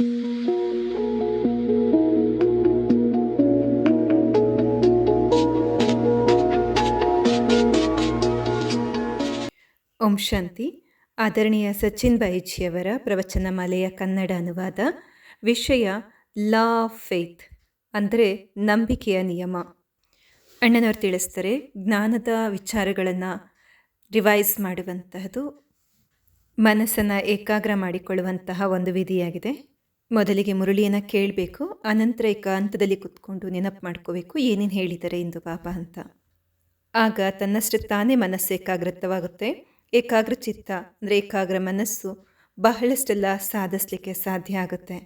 ಓಂ ಶಾಂತಿ. ಆದರಣೀಯ ಸಚಿನ್ ಬೈಜಿಯವರ ಪ್ರವಚನ ಮಾಲೆಯ ಕನ್ನಡ ಅನುವಾದ ವಿಷಯ ಲಾ ಆಫ್ ಫೇತ್, ಅಂದರೆ ನಂಬಿಕೆಯ ನಿಯಮ. ಅಣ್ಣನವ್ರು ತಿಳಿಸ್ತಾರೆ, ಜ್ಞಾನದ ವಿಚಾರಗಳನ್ನು ರಿವೈಸ್ ಮಾಡುವಂತಹದ್ದು ಮನಸ್ಸನ್ನು ಏಕಾಗ್ರ ಮಾಡಿಕೊಳ್ಳುವಂತಹ ಒಂದು ವಿಧಿಯಾಗಿದೆ. ಮೊದಲಿಗೆ ಮುರಳಿಯನ್ನು ಕೇಳಬೇಕು, ಅನಂತರ ಏಕಾಂತದಲ್ಲಿ ಕುತ್ಕೊಂಡು ನೆನಪು ಮಾಡ್ಕೋಬೇಕು, ಏನೇನು ಹೇಳಿದ್ದಾರೆ ಇಂದು ಪಾಪ ಅಂತ. ಆಗ ತನ್ನಷ್ಟು ತಾನೇ ಮನಸ್ಸು ಏಕಾಗ್ರತವಾಗುತ್ತೆ. ಏಕಾಗ್ರ ಚಿತ್ತ ಅಂದರೆ ಏಕಾಗ್ರ ಮನಸ್ಸು ಬಹಳಷ್ಟೆಲ್ಲ ಸಾಧಿಸಲಿಕ್ಕೆ ಸಾಧ್ಯ ಆಗುತ್ತೆ.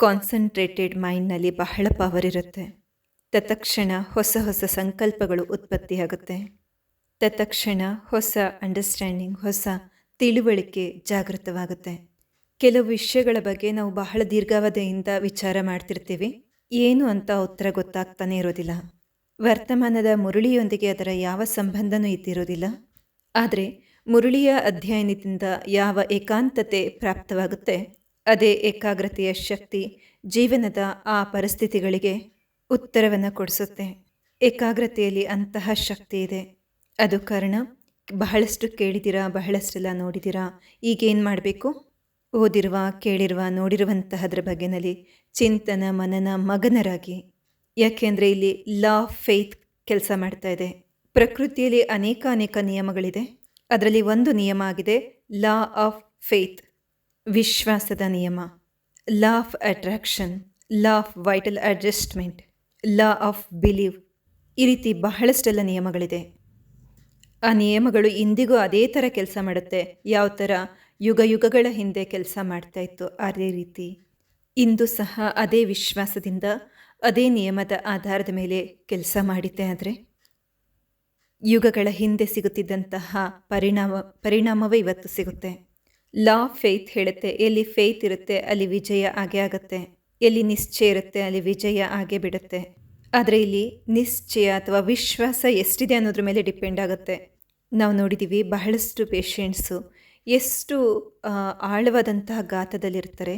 ಕಾನ್ಸಂಟ್ರೇಟೆಡ್ ಮೈಂಡ್ನಲ್ಲಿ ಬಹಳ ಪವರ್ ಇರುತ್ತೆ. ತತ್ಕ್ಷಣ ಹೊಸ ಹೊಸ ಸಂಕಲ್ಪಗಳು ಉತ್ಪತ್ತಿಯಾಗುತ್ತೆ ತತ್ಕ್ಷಣ ಹೊಸ ಅಂಡರ್ಸ್ಟ್ಯಾಂಡಿಂಗ್ ಹೊಸ ತಿಳುವಳಿಕೆ ಜಾಗೃತವಾಗುತ್ತೆ. ಕೆಲವು ವಿಷಯಗಳ ಬಗ್ಗೆ ನಾವು ಬಹಳ ದೀರ್ಘಾವಧಿಯಿಂದ ವಿಚಾರ ಮಾಡ್ತಿರ್ತೀವಿ. ಏನು ಅಂತ ಉತ್ತರ ಗೊತ್ತಾಗ್ತಾನೆ ಇರೋದಿಲ್ಲ. ವರ್ತಮಾನದ ಮುರುಳಿಯೊಂದಿಗೆ ಅದರ ಯಾವ ಸಂಬಂಧನೂ ಇದ್ದಿರೋದಿಲ್ಲ. ಆದರೆ ಮುರುಳಿಯ ಅಧ್ಯಯನದಿಂದ ಯಾವ ಏಕಾಂತತೆ ಪ್ರಾಪ್ತವಾಗುತ್ತೆ, ಅದೇ ಏಕಾಗ್ರತೆಯ ಶಕ್ತಿ ಜೀವನದ ಆ ಪರಿಸ್ಥಿತಿಗಳಿಗೆ ಉತ್ತರವನ್ನು ಕೊಡಿಸುತ್ತೆ. ಏಕಾಗ್ರತೆಯಲ್ಲಿ ಅಂತಹ ಶಕ್ತಿ ಇದೆ. ಅದು ಕಾರಣ, ಬಹಳಷ್ಟು ಕೇಳಿದಿರಾ, ಬಹಳಷ್ಟೆಲ್ಲ ನೋಡಿದಿರಾ, ಈಗೇನು ಮಾಡಬೇಕು? ಓದಿರುವ, ಕೇಳಿರುವ, ನೋಡಿರುವಂತಹದ್ರ ಬಗ್ಗೆನಲ್ಲಿ ಚಿಂತನ ಮನನ ಮಗನರಾಗಿ. ಯಾಕೆಂದರೆ ಇಲ್ಲಿ ಲಾ ಫೇತ್ ಕೆಲಸ ಮಾಡ್ತಾ ಇದೆ. ಪ್ರಕೃತಿಯಲ್ಲಿ ಅನೇಕ ಅನೇಕ ನಿಯಮಗಳಿದೆ. ಅದರಲ್ಲಿ ಒಂದು ನಿಯಮ ಆಗಿದೆ ಲಾ ಆಫ್ ಫೇತ್ ವಿಶ್ವಾಸದ ನಿಯಮ. Law of attraction law of vital adjustment law of believe ಈ ರೀತಿ ಬಹಳಷ್ಟೆಲ್ಲ ನಿಯಮಗಳಿದೆ. ಆ ನಿಯಮಗಳು ಇಂದಿಗೂ ಅದೇ ಥರ ಕೆಲಸ ಮಾಡುತ್ತೆ. ಯಾವ ಥರ ಯುಗ ಯುಗಗಳ ಹಿಂದೆ ಕೆಲಸ ಮಾಡ್ತಾ ಇತ್ತು ಅದೇ ರೀತಿ. ಇಂದು ಸಹ ಅದೇ ವಿಶ್ವಾಸದಿಂದ ಅದೇ ನಿಯಮದ ಆಧಾರದ ಮೇಲೆ ಕೆಲಸ ಮಾಡಿದ್ದೆ ಆದರೆ. ಯುಗಗಳ ಹಿಂದೆ ಸಿಗುತ್ತಿದ್ದಂತಹ ಪರಿಣಾಮ, ಪರಿಣಾಮವೇ ಇವತ್ತು ಸಿಗುತ್ತೆ. ಲಾ ಫೇತ್ ಹೇಳುತ್ತೆ, ಎಲ್ಲಿ ಫೇತ್ ಇರುತ್ತೆ ಅಲ್ಲಿ ವಿಜಯ ಆಗೇ ಆಗುತ್ತೆ. ಎಲ್ಲಿ ನಿಶ್ಚಯ ಇರುತ್ತೆ ಅಲ್ಲಿ ವಿಜಯ ಆಗೇ ಬಿಡುತ್ತೆ. ಆದರೆ ಇಲ್ಲಿ ನಿಶ್ಚಯ ಅಥವಾ ವಿಶ್ವಾಸ ಎಷ್ಟಿದೆ ಅನ್ನೋದ್ರ ಮೇಲೆ ಡಿಪೆಂಡ್ ಆಗುತ್ತೆ. ನಾವು ನೋಡಿದ್ದೀವಿ ಬಹಳಷ್ಟು ಪೇಷಂಟ್ಸು ಎಷ್ಟು ಆಳವಾದಂತಹ ಗಾತದಲ್ಲಿರ್ತಾರೆ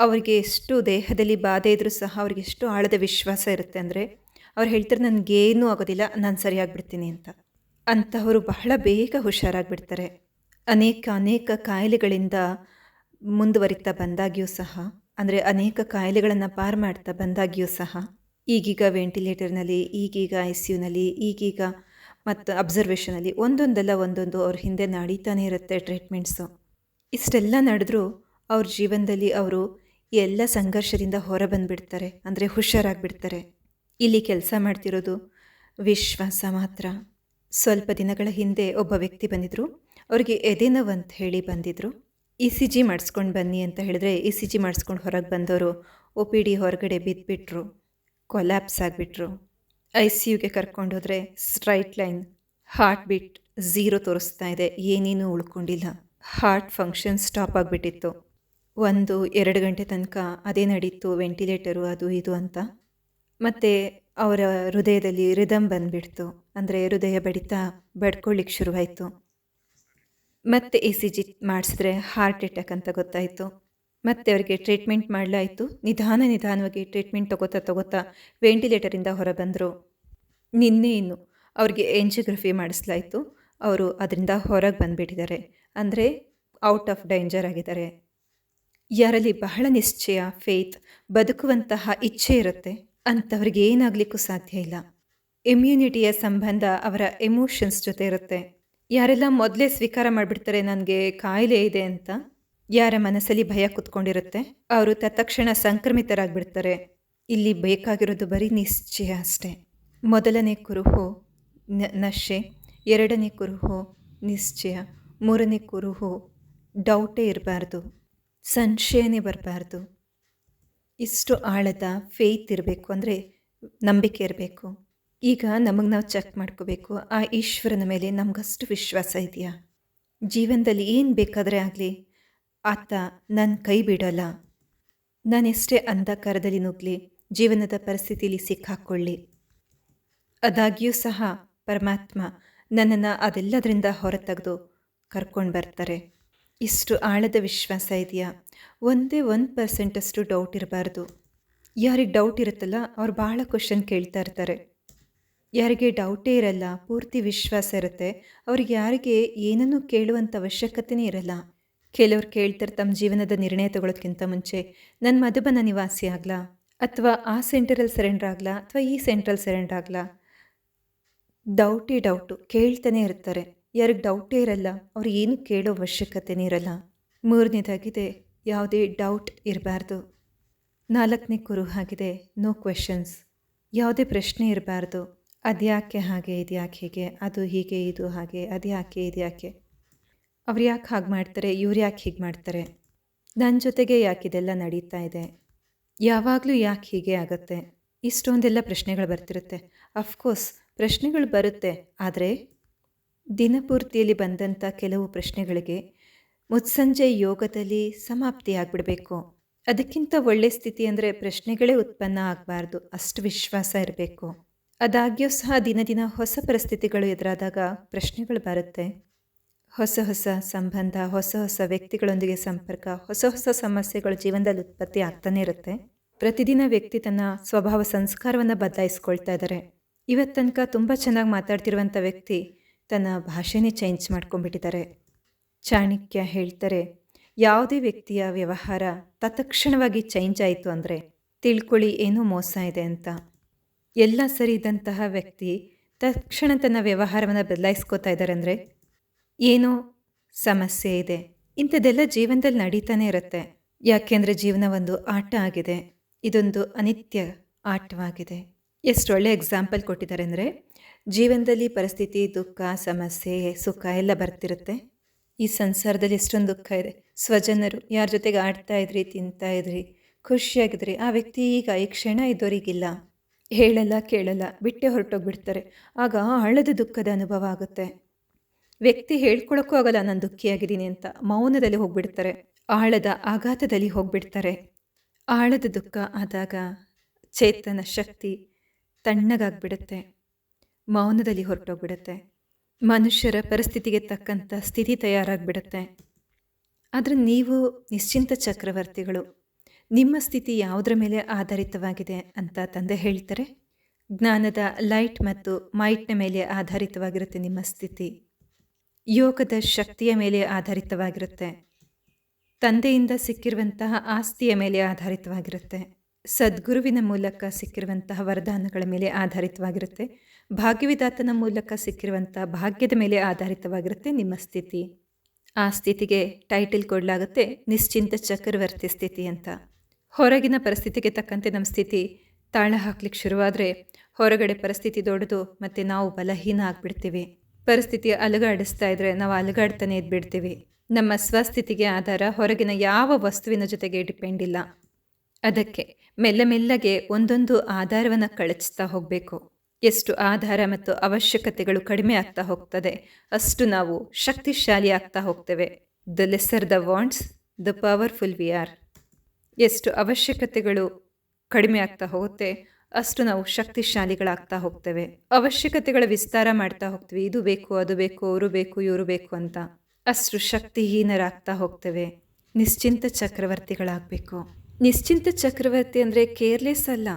ಅವರಿಗೆ ಎಷ್ಟು ದೇಹದಲ್ಲಿ ಬಾಧೆ ಇದ್ದರೂ ಸಹ ಅವ್ರಿಗೆ ಎಷ್ಟು ಆಳದ ವಿಶ್ವಾಸ ಇರುತ್ತೆ ಅಂದರೆ, ಅವ್ರು ಹೇಳ್ತಾರೆ, ನನಗೇನೂ ಆಗೋದಿಲ್ಲ, ನಾನು ಸರಿಯಾಗಿಬಿಡ್ತೀನಿ ಅಂತ. ಅಂಥವರು ಬಹಳ ಬೇಗ ಹುಷಾರಾಗಿಬಿಡ್ತಾರೆ. ಅನೇಕ ಅನೇಕ ಕಾಯಿಲೆಗಳಿಂದ ಮುಂದುವರಿತಾ ಬಂದಾಗಿಯೂ ಸಹ, ಅಂದರೆ ಅನೇಕ ಕಾಯಿಲೆಗಳನ್ನು ಪಾರು ಮಾಡ್ತಾ ಬಂದಾಗಿಯೂ ಸಹ, ಈಗೀಗ ವೆಂಟಿಲೇಟರ್ನಲ್ಲಿ, ಈಗೀಗ ಐ ಸಿ ಯುನಲ್ಲಿ, ಈಗೀಗ ಮತ್ತು ಅಬ್ಸರ್ವೇಷನಲ್ಲಿ ಒಂದೊಂದಲ್ಲ ಒಂದೊಂದು ಅವ್ರ ಹಿಂದೆ ನಡೀತಾನೆ ಇರುತ್ತೆ ಟ್ರೀಟ್ಮೆಂಟ್ಸು ಇಷ್ಟೆಲ್ಲ ನಡೆದ್ರೂ ಅವ್ರ ಜೀವನದಲ್ಲಿ ಅವರು ಎಲ್ಲ ಸಂಘರ್ಷದಿಂದ ಹೊರ ಬಂದುಬಿಡ್ತಾರೆ, ಅಂದರೆ ಹುಷಾರಾಗಿಬಿಡ್ತಾರೆ. ಇಲ್ಲಿ ಕೆಲಸ ಮಾಡ್ತಿರೋದು ವಿಶ್ವಾಸ ಮಾತ್ರ. ಸ್ವಲ್ಪ ದಿನಗಳ ಹಿಂದೆ ಒಬ್ಬ ವ್ಯಕ್ತಿ ಬಂದಿದ್ದರು ಅವರಿಗೆ ಎದೆನೋವು ಅಂತ ಹೇಳಿ ಬಂದಿದ್ದರು ಇ ಸಿ ಜಿ ಮಾಡಿಸ್ಕೊಂಡು ಬನ್ನಿ ಅಂತ ಹೇಳಿದ್ರೆ ಇ ಸಿ ಜಿ ಮಾಡಿಸ್ಕೊಂಡು ಹೊರಗೆ ಬಂದವರು ಒ ಪಿ ಡಿ ಹೊರಗಡೆ ಬಿದ್ದುಬಿಟ್ರು ಕೊಲ್ಯಾಪ್ಸ್ ಆಗಿಬಿಟ್ರು. ಐ ಸಿ ಯುಗೆ ಕರ್ಕೊಂಡೋದ್ರೆ straight line heart beat zero ತೋರಿಸ್ತಾ ಇದೆ. ಏನೇನೂ ಉಳ್ಕೊಂಡಿಲ್ಲ. ಹಾರ್ಟ್ ಫಂಕ್ಷನ್ ಸ್ಟಾಪ್ ಆಗಿಬಿಟ್ಟಿತ್ತು. ಒಂದು, ಎರಡು ಗಂಟೆ ತನಕ ಅದೇ ನಡೀತು ವೆಂಟಿಲೇಟರು ಅದು ಇದು ಅಂತ. ಮತ್ತು ಅವರ ಹೃದಯದಲ್ಲಿ ರಿದಮ್ ಬಂದುಬಿಡ್ತು. ಅಂದರೆ ಹೃದಯ ಬಡಿತ ಬಡ್ಕೊಳ್ಳಿಕ್ಕೆ ಶುರುವಾಯಿತು. ಮತ್ತೆ ಎ ಸಿ ಜಿ ಮಾಡಿಸಿದ್ರೆ ಹಾರ್ಟ್ ಅಟ್ಯಾಕ್ ಅಂತ ಗೊತ್ತಾಯಿತು. ಮತ್ತೆ ಅವರಿಗೆ ಟ್ರೀಟ್ಮೆಂಟ್ ಮಾಡಲಾಯಿತು. ನಿಧಾನ ನಿಧಾನವಾಗಿ ಟ್ರೀಟ್ಮೆಂಟ್ ತಗೋತಾ ತಗೋತಾ ವೆಂಟಿಲೇಟರಿಂದ ಹೊರ ಬಂದರು. ನಿನ್ನೆ ಇನ್ನು ಅವ್ರಿಗೆ ಎಂಜಿಯೋಗ್ರಫಿ ಮಾಡಿಸ್ಲಾಯಿತು. ಅವರು ಅದರಿಂದ ಹೊರಗೆ ಬಂದುಬಿಟ್ಟಿದ್ದಾರೆ. ಅಂದರೆ ಔಟ್ ಆಫ್ ಡೇಂಜರ್ ಆಗಿದ್ದಾರೆ. ಯಾರಲ್ಲಿ ಬಹಳ ನಿಶ್ಚಯ ಫೇತ್ ಬದುಕುವಂತಹ ಇಚ್ಛೆ ಇರುತ್ತೆ. ಅಂಥವ್ರಿಗೆ ಏನಾಗಲಿಕ್ಕೂ ಸಾಧ್ಯ ಇಲ್ಲ. ಇಮ್ಯುನಿಟಿಯ ಸಂಬಂಧ ಅವರ ಎಮೋಷನ್ಸ್ ಜೊತೆ ಇರುತ್ತೆ. ಯಾರೆಲ್ಲ ಮೊದಲೇ ಸ್ವೀಕಾರ ಮಾಡಿಬಿಡ್ತಾರೆ, ನನಗೆ ಕಾಯಿಲೆ ಇದೆ ಅಂತ ಯಾರ ಮನಸ್ಸಲ್ಲಿ ಭಯ ಕುತ್ಕೊಂಡಿರುತ್ತೆ, ಅವರು ತತ್ಕ್ಷಣ ಸಂಕ್ರಮಿತರಾಗ್ಬಿಡ್ತಾರೆ. ಇಲ್ಲಿ ಬೇಕಾಗಿರೋದು ಬರೀ ನಿಶ್ಚಯ ಅಷ್ಟೇ. ಮೊದಲನೇ ಕುರುಹು ನಶೆ, ಎರಡನೇ ಕುರುಹು ನಿಶ್ಚಯ, ಮೂರನೇ ಕುರುಹು ಡೌಟೇ ಇರಬಾರ್ದು, ಸಂಶಯನೇ ಬರಬಾರ್ದು. ಇಷ್ಟು ಆಳದ ಫೇತ್ ಇರಬೇಕು ಅಂದರೆ ನಂಬಿಕೆ ಇರಬೇಕು. ಈಗ ನಮಗೆ ನಾವು ಚೆಕ್ ಮಾಡ್ಕೋಬೇಕು, ಆ ಈಶ್ವರನ ಮೇಲೆ ನಮಗಷ್ಟು ವಿಶ್ವಾಸ ಇದೆಯಾ? ಜೀವನದಲ್ಲಿ ಏನು ಬೇಕಾದರೆ ಆಗಲಿ ಆತ ನನ್ನ ಕೈ ಬಿಡೋಲ್ಲ. ನಾನೆಷ್ಟೇ ಅಂಧಕಾರದಲ್ಲಿ ನುಗ್ಲಿ, ಜೀವನದ ಪರಿಸ್ಥಿತಿಯಲ್ಲಿ ಸಿಕ್ಕಾಕ್ಕೊಳ್ಳಿ ಅದಾಗ್ಯೂ ಸಹ ಪರಮಾತ್ಮ ನನ್ನನ್ನು ಅದೆಲ್ಲದರಿಂದ ಹೊರತೆಗೆದು ಕರ್ಕೊಂಡು ಬರ್ತಾರೆ. ಇಷ್ಟು ಆಳದ ವಿಶ್ವಾಸ ಇದೆಯಾ? ಒಂದೇ ಒಂದು ಪರ್ಸೆಂಟಷ್ಟು ಡೌಟ್ ಇರಬಾರ್ದು. ಯಾರಿಗೆ ಡೌಟ್ ಇರುತ್ತಲ್ಲ, ಅವ್ರು ಭಾಳ ಕ್ವಶನ್ ಕೇಳ್ತಾ ಇರ್ತಾರೆ. ಯಾರಿಗೆ ಡೌಟೇ ಇರಲ್ಲ, ಪೂರ್ತಿ ವಿಶ್ವಾಸ ಇರುತ್ತೆ, ಅವ್ರಿಗೆ ಯಾರಿಗೆ ಏನನ್ನೂ ಕೇಳುವಂಥ ಅವಶ್ಯಕತೆನೇ ಇರಲ್ಲ. ಕೆಲವ್ರು ಕೇಳ್ತಾರೆ ತಮ್ಮ ಜೀವನದ ನಿರ್ಣಯ ತಗೊಳ್ಳೋದಕ್ಕಿಂತ ಮುಂಚೆ ನನ್ನ ಮಧುಬನ ನಿವಾಸಿ ಆಗಲಾ? ಅಥವಾ ಆ ಸೆಂಟರಲ್ಲಿ ಸರೆಂಡರ್ ಆಗ್ಲಾ? ಅಥವಾ ಈ ಸೆಂಟ್ರಲ್ಲಿ ಸರೆಂಡರ್ ಆಗಲಾ? ಡೌಟೇ ಡೌಟು, ಕೇಳ್ತಾನೆ ಇರ್ತಾರೆ. ಯಾರಿಗೆ ಡೌಟೇ ಇರಲ್ಲ, ಅವ್ರು ಏನು ಕೇಳೋ ಅವಶ್ಯಕತೆನೇ ಇರಲ್ಲ. ಮೂರನೇದಾಗಿದೆ, ಯಾವುದೇ ಡೌಟ್ ಇರಬಾರ್ದು. ನಾಲ್ಕನೇ ಕುರು ಆಗಿದೆ, ನೋ ಕ್ವೆಶನ್ಸ್ ಯಾವುದೇ ಪ್ರಶ್ನೆ ಇರಬಾರ್ದು. ಅದ್ಯಾಕೆ ಹಾಗೆ, ಇದ್ಯಾಕೆ ಹೀಗೆ, ಅದು ಹೀಗೆ, ಇದು ಹಾಗೆ, ಅದ್ಯಾಕೆ, ಇದ್ಯಾಕೆ? ಅವ್ರು ಯಾಕೆ ಹಾಗೆ ಮಾಡ್ತಾರೆ? ಇವ್ರು ಯಾಕೆ ಹೀಗೆ ಮಾಡ್ತಾರೆ? ನನ್ನ ಜೊತೆಗೆ ಯಾಕೆ ಇದೆಲ್ಲ ನಡೀತಾ ಇದೆ? ಯಾವಾಗಲೂ ಯಾಕೆ ಹೀಗೆ ಆಗುತ್ತೆ? ಇಷ್ಟೊಂದೆಲ್ಲ ಪ್ರಶ್ನೆಗಳು ಬರ್ತಿರುತ್ತೆ. ಅಫ್ಕೋರ್ಸ್ ಪ್ರಶ್ನೆಗಳು ಬರುತ್ತೆ. ಆದರೆ, ದಿನಪೂರ್ತಿಯಲ್ಲಿ ಬಂದಂಥ ಕೆಲವು ಪ್ರಶ್ನೆಗಳಿಗೆ ಮುತ್ಸಂಜೆ ಯೋಗದಲ್ಲಿ ಸಮಾಪ್ತಿ ಆಗಿಬಿಡಬೇಕು. ಅದಕ್ಕಿಂತ ಒಳ್ಳೆ ಸ್ಥಿತಿ ಅಂದರೆ ಪ್ರಶ್ನೆಗಳೇ ಉತ್ಪನ್ನ ಆಗಬಾರ್ದು. ಅಷ್ಟು ವಿಶ್ವಾಸ ಇರಬೇಕು. ಅದಾಗ್ಯೂ ಸಹ ದಿನ ದಿನ ಹೊಸ ಪರಿಸ್ಥಿತಿಗಳು ಎದುರಾದಾಗ ಪ್ರಶ್ನೆಗಳು ಬರುತ್ತೆ. ಹೊಸ ಹೊಸ ಸಂಬಂಧ, ಹೊಸ ಹೊಸ ವ್ಯಕ್ತಿಗಳೊಂದಿಗೆ ಸಂಪರ್ಕ, ಹೊಸ ಹೊಸ ಸಮಸ್ಯೆಗಳು ಜೀವನದಲ್ಲಿ ಉತ್ಪತ್ತಿ ಆಗ್ತಾನೆ ಇರುತ್ತೆ. ಪ್ರತಿದಿನ ವ್ಯಕ್ತಿ ತನ್ನ ಸ್ವಭಾವ ಸಂಸ್ಕಾರವನ್ನು ಬದಲಾಯಿಸ್ಕೊಳ್ತಾ ಇದ್ದಾರೆ ಇವತ್ತು ತನಕ ತುಂಬ ಚೆನ್ನಾಗಿ ಮಾತಾಡ್ತಿರುವಂಥ ವ್ಯಕ್ತಿ ತನ್ನ ಭಾಷೆನೇ ಚೇಂಜ್ ಮಾಡ್ಕೊಂಡ್ಬಿಟ್ಟಿದ್ದಾರೆ ಚಾಣಕ್ಯ ಹೇಳ್ತಾರೆ, ಯಾವುದೇ ವ್ಯಕ್ತಿಯ ವ್ಯವಹಾರ ತತ್ಕ್ಷಣವಾಗಿ ಚೇಂಜ್ ಆಯಿತು ಅಂದರೆ ತಿಳ್ಕೊಳ್ಳಿ, ಏನೋ ಮೋಸ ಇದೆ ಅಂತ. ಎಲ್ಲ ಸರಿ ಇದ್ದಂತಹ ವ್ಯಕ್ತಿ ತಕ್ಷಣ ತನ್ನ ವ್ಯವಹಾರವನ್ನು ಬದಲಾಯಿಸ್ಕೋತಾ ಇದ್ದಾರೆ ಅಂದರೆ ಏನೋ ಸಮಸ್ಯೆ ಇದೆ. ಇಂಥದ್ದೆಲ್ಲ ಜೀವನದಲ್ಲಿ ನಡೀತಾನೆ ಇರುತ್ತೆ. ಯಾಕೆಂದರೆ ಜೀವನ ಒಂದು ಆಟ ಆಗಿದೆ. ಇದೊಂದು ಅನಿತ್ಯ ಆಟವಾಗಿದೆ. ಎಷ್ಟು ಒಳ್ಳೆ ಎಕ್ಸಾಂಪಲ್ ಕೊಟ್ಟಿದ್ದಾರೆ ಅಂದರೆ, ಜೀವನದಲ್ಲಿ ಪರಿಸ್ಥಿತಿ, ದುಃಖ, ಸಮಸ್ಯೆ, ಸುಖ ಎಲ್ಲ ಬರ್ತಿರುತ್ತೆ. ಈ ಸಂಸಾರದಲ್ಲಿ ಎಷ್ಟೊಂದು ದುಃಖ ಇದೆ. ಸ್ವಜನರು ಯಾರ ಜೊತೆಗೆ ಆಡ್ತಾ ಇದ್ರಿ, ತಿಂತಾ ಇದ್ರಿ, ಖುಷಿಯಾಗಿದ್ರಿ, ಆ ವ್ಯಕ್ತಿ ಈಗ ಈ ಕ್ಷಣ ಇದ್ದವರಿಗಿಲ್ಲ. ಹೇಳಲ್ಲ, ಕೇಳಲ್ಲ, ಬಿಟ್ಟೆ ಹೊರಟೋಗ್ಬಿಡ್ತಾರೆ. ಆಗ ಹಳದ ದುಃಖದ ಅನುಭವ ಆಗುತ್ತೆ. ವ್ಯಕ್ತಿ ಹೇಳ್ಕೊಳಕ್ಕೂ ಆಗಲ್ಲ, ನಾನು ದುಃಖಿಯಾಗಿದ್ದೀನಿ ಅಂತ ಮೌನದಲ್ಲಿ ಹೋಗ್ಬಿಡ್ತಾರೆ. ಆಳದ ಆಘಾತದಲ್ಲಿ ಹೋಗ್ಬಿಡ್ತಾರೆ. ಆಳದ ದುಃಖ ಆದಾಗ ಚೇತನ ಶಕ್ತಿ ತಣ್ಣಗಾಗ್ಬಿಡುತ್ತೆ. ಮೌನದಲ್ಲಿ ಹೊರಟೋಗ್ಬಿಡುತ್ತೆ. ಮನುಷ್ಯರ ಪರಿಸ್ಥಿತಿಗೆ ತಕ್ಕಂಥ ಸ್ಥಿತಿ ತಯಾರಾಗ್ಬಿಡುತ್ತೆ. ಆದರೆ ನೀವು ನಿಶ್ಚಿಂತ ಚಕ್ರವರ್ತಿಗಳು, ನಿಮ್ಮ ಸ್ಥಿತಿ ಯಾವುದರ ಮೇಲೆ ಆಧಾರಿತವಾಗಿದೆ ಅಂತ ತಂದೆ ಹೇಳ್ತಾರೆ? ಜ್ಞಾನದ ಲೈಟ್ ಮತ್ತು ಮೈಟ್ನ ಮೇಲೆ ಆಧಾರಿತವಾಗಿರುತ್ತೆ ನಿಮ್ಮ ಸ್ಥಿತಿ. ಯೋಗದ ಶಕ್ತಿಯ ಮೇಲೆ ಆಧಾರಿತವಾಗಿರುತ್ತೆ. ತಂದೆಯಿಂದ ಸಿಕ್ಕಿರುವಂತಹ ಆಸ್ತಿಯ ಮೇಲೆ ಆಧಾರಿತವಾಗಿರುತ್ತೆ. ಸದ್ಗುರುವಿನ ಮೂಲಕ ಸಿಕ್ಕಿರುವಂತಹ ವರದಾನಗಳ ಮೇಲೆ ಆಧಾರಿತವಾಗಿರುತ್ತೆ. ಭಾಗ್ಯವಿದಾತನ ಮೂಲಕ ಸಿಕ್ಕಿರುವಂತಹ ಭಾಗ್ಯದ ಮೇಲೆ ಆಧಾರಿತವಾಗಿರುತ್ತೆ ನಿಮ್ಮ ಸ್ಥಿತಿ. ಆ ಸ್ಥಿತಿಗೆ ಟೈಟಲ್ ಕೊಡಲಾಗುತ್ತೆ ನಿಶ್ಚಿಂತ ಚಕ್ರವರ್ತಿ ಸ್ಥಿತಿ ಅಂತ. ಹೊರಗಿನ ಪರಿಸ್ಥಿತಿಗೆ ತಕ್ಕಂತೆ ನಮ್ಮ ಸ್ಥಿತಿ ತಾಳ ಹಾಕ್ಲಿಕ್ಕೆ ಶುರುವಾದರೆ ಹೊರಗಡೆ ಪರಿಸ್ಥಿತಿ ದೊಡ್ಡದು ಮತ್ತು ನಾವು ಬಲಹೀನ ಆಗಿಬಿಡ್ತೀವಿ. ಪರಿಸ್ಥಿತಿ ಅಲುಗಾಡಿಸ್ತಾ ಇದ್ರೆ ನಾವು ಅಲುಗಾಡ್ತಾನೆ ಇದ್ಬಿಡ್ತೀವಿ. ನಮ್ಮ ಸ್ವಸ್ಥಿತಿಗೆ ಆಧಾರ ಹೊರಗಿನ ಯಾವ ವಸ್ತುವಿನ ಜೊತೆಗೆ ಡಿಪೆಂಡ್ ಇಲ್ಲ. ಅದಕ್ಕೆ ಮೆಲ್ಲ ಮೆಲ್ಲಗೆ ಒಂದೊಂದು ಆಧಾರವನ್ನು ಕಳಚಿಸ್ತಾ ಹೋಗಬೇಕು. ಎಷ್ಟು ಆಧಾರ ಮತ್ತು ಅವಶ್ಯಕತೆಗಳು ಕಡಿಮೆ ಆಗ್ತಾ ಹೋಗ್ತದೆ, ಅಷ್ಟು ನಾವು ಶಕ್ತಿಶಾಲಿ ಆಗ್ತಾ ಹೋಗ್ತೇವೆ. The lesser the wants the powerful we are ಎಷ್ಟು ಅವಶ್ಯಕತೆಗಳು ಕಡಿಮೆ ಆಗ್ತಾ ಹೋಗುತ್ತೆ ಅಷ್ಟು ನಾವು ಶಕ್ತಿಶಾಲಿಗಳಾಗ್ತಾ ಹೋಗ್ತೇವೆ. ಅವಶ್ಯಕತೆಗಳ ವಿಸ್ತಾರ ಮಾಡ್ತಾ ಹೋಗ್ತೀವಿ. ಇದು ಬೇಕು, ಅದು ಬೇಕು, ಅವರು ಬೇಕು, ಇವರು ಬೇಕು ಅಂತ. ಅಷ್ಟು ಶಕ್ತಿಹೀನರಾಗ್ತಾ ಹೋಗ್ತೇವೆ. ನಿಶ್ಚಿಂತ ಚಕ್ರವರ್ತಿಗಳಾಗಬೇಕು. ನಿಶ್ಚಿಂತ ಚಕ್ರವರ್ತಿ ಅಂದರೆ ಕೇರ್ಲೆಸ್ ಅಲ್ಲ.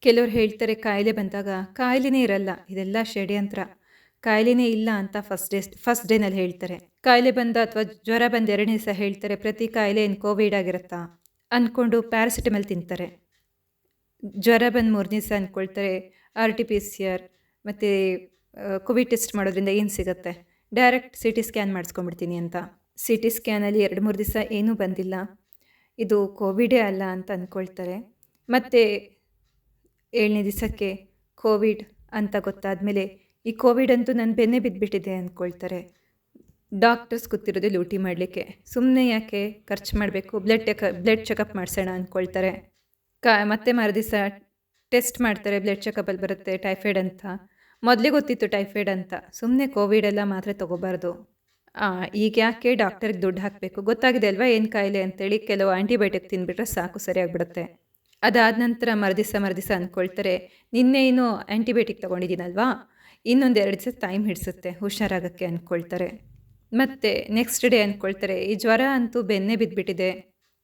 ಕೆಲವರು ಹೇಳ್ತಾರೆ, ಕಾಯಿಲೆ ಬಂದಾಗ ಕಾಯಿಲೆನೇ ಇರಲ್ಲ. ಇದೆಲ್ಲ ಷಡ್ಯಂತ್ರ. ಕಾಯಿಲೆನೇ ಇಲ್ಲ ಅಂತ ಫಸ್ಟ್ ಡೇ ಫಸ್ಟ್ ಡೇನಲ್ಲಿ ಹೇಳ್ತಾರೆ. ಕಾಯಿಲೆ ಬಂದ ಅಥವಾ ಜ್ವರ ಬಂದ ಎರಡನೇ ಸಹ ಹೇಳ್ತಾರೆ, ಪ್ರತಿ ಕಾಯಿಲೆ ಏನು ಕೋವಿಡ್ ಆಗಿರುತ್ತಾ? ಅಂದ್ಕೊಂಡು ಪ್ಯಾರಾಸಿಟಮಲ್ ತಿಂತಾರೆ. ಜ್ವರ ಬಂದು ಮೂರು ದಿವಸ ಅಂದ್ಕೊಳ್ತಾರೆ R T P C R ಮತ್ತು ಕೋವಿಡ್ ಟೆಸ್ಟ್ ಮಾಡೋದ್ರಿಂದ ಏನು ಸಿಗುತ್ತೆ? ಡೈರೆಕ್ಟ್ ಸಿ ಟಿ ಸ್ಕ್ಯಾನ್ ಮಾಡಿಸ್ಕೊಂಡ್ಬಿಡ್ತೀನಿ ಅಂತ. ಸಿ ಟಿ ಸ್ಕ್ಯಾನಲ್ಲಿ ಎರಡು ಮೂರು ದಿವಸ ಏನೂ ಬಂದಿಲ್ಲ. ಇದು ಕೋವಿಡೇ ಅಲ್ಲ ಅಂತ ಅಂದ್ಕೊಳ್ತಾರೆ. ಮತ್ತು ಏಳನೇ ದಿವಸಕ್ಕೆ ಕೋವಿಡ್ ಅಂತ ಗೊತ್ತಾದ ಮೇಲೆ ಈ ಕೋವಿಡ್ ಅಂತೂ ನನ್ನ ಬೆನ್ನೆ ಬಿದ್ದುಬಿಟ್ಟಿದೆ ಅಂದ್ಕೊಳ್ತಾರೆ. ಡಾಕ್ಟರ್ಸ್ ಕೂತಿರೋದು ಲೂಟಿ ಮಾಡಲಿಕ್ಕೆ. ಸುಮ್ಮನೆ ಯಾಕೆ ಖರ್ಚು ಮಾಡಬೇಕು? ಬ್ಲಡ್ ಚೆಕ ಬ್ಲಡ್ ಚೆಕಪ್ ಮಾಡಿಸೋಣ ಅಂದ್ಕೊಳ್ತಾರೆ. ಕಾ, ಮತ್ತೆ ಮರುದಿವಸ ಟೆಸ್ಟ್ ಮಾಡ್ತಾರೆ ಬ್ಲಡ್ ಚೆಕಪಲ್ಲಿ ಬರುತ್ತೆ ಟೈಫಾಯ್ಡ್ ಅಂತ. ಮೊದಲೇ ಗೊತ್ತಿತ್ತು ಟೈಫಾಯ್ಡ್ ಅಂತ. ಸುಮ್ಮನೆ ಕೋವಿಡ್ ಎಲ್ಲ ಮಾತ್ರ ತೊಗೋಬಾರ್ದು. ಈಗ ಯಾಕೆ ಡಾಕ್ಟರ್ಗೆ ದುಡ್ಡು ಹಾಕಬೇಕು? ಗೊತ್ತಾಗಿದೆ ಅಲ್ವಾ ಏನು ಕಾಯಿಲೆ ಅಂತೇಳಿ? ಕೆಲವು ಆ್ಯಂಟಿಬಯೋಟಿಕ್ ತಿನ್ಬಿಟ್ರೆ ಸಾಕು ಸರಿಯಾಗಿಬಿಡುತ್ತೆ ಅದಾದ ನಂತರ ಮರುದಿವಸ ಮರುದಿವಸ ಅಂದ್ಕೊಳ್ತಾರೆ ನಿನ್ನೆ ಏನು ಆ್ಯಂಟಿಬಯೋಟಿಕ್ ತೊಗೊಂಡಿದ್ದೀನಲ್ವಾ? ಇನ್ನೊಂದು ಎರಡು ದಿವಸ ಟೈಮ್ ಹಿಡಿಸುತ್ತೆ, ಹುಷಾರಾಗೋಕ್ಕೆ ಅಂದ್ಕೊಳ್ತಾರೆ ಮತ್ತು ನೆಕ್ಸ್ಟ್ ಡೇ ಅಂದ್ಕೊಳ್ತಾರೆ ಈ ಜ್ವರ ಅಂತೂ ಬೆನ್ನೆ ಬಿದ್ದುಬಿಟ್ಟಿದೆ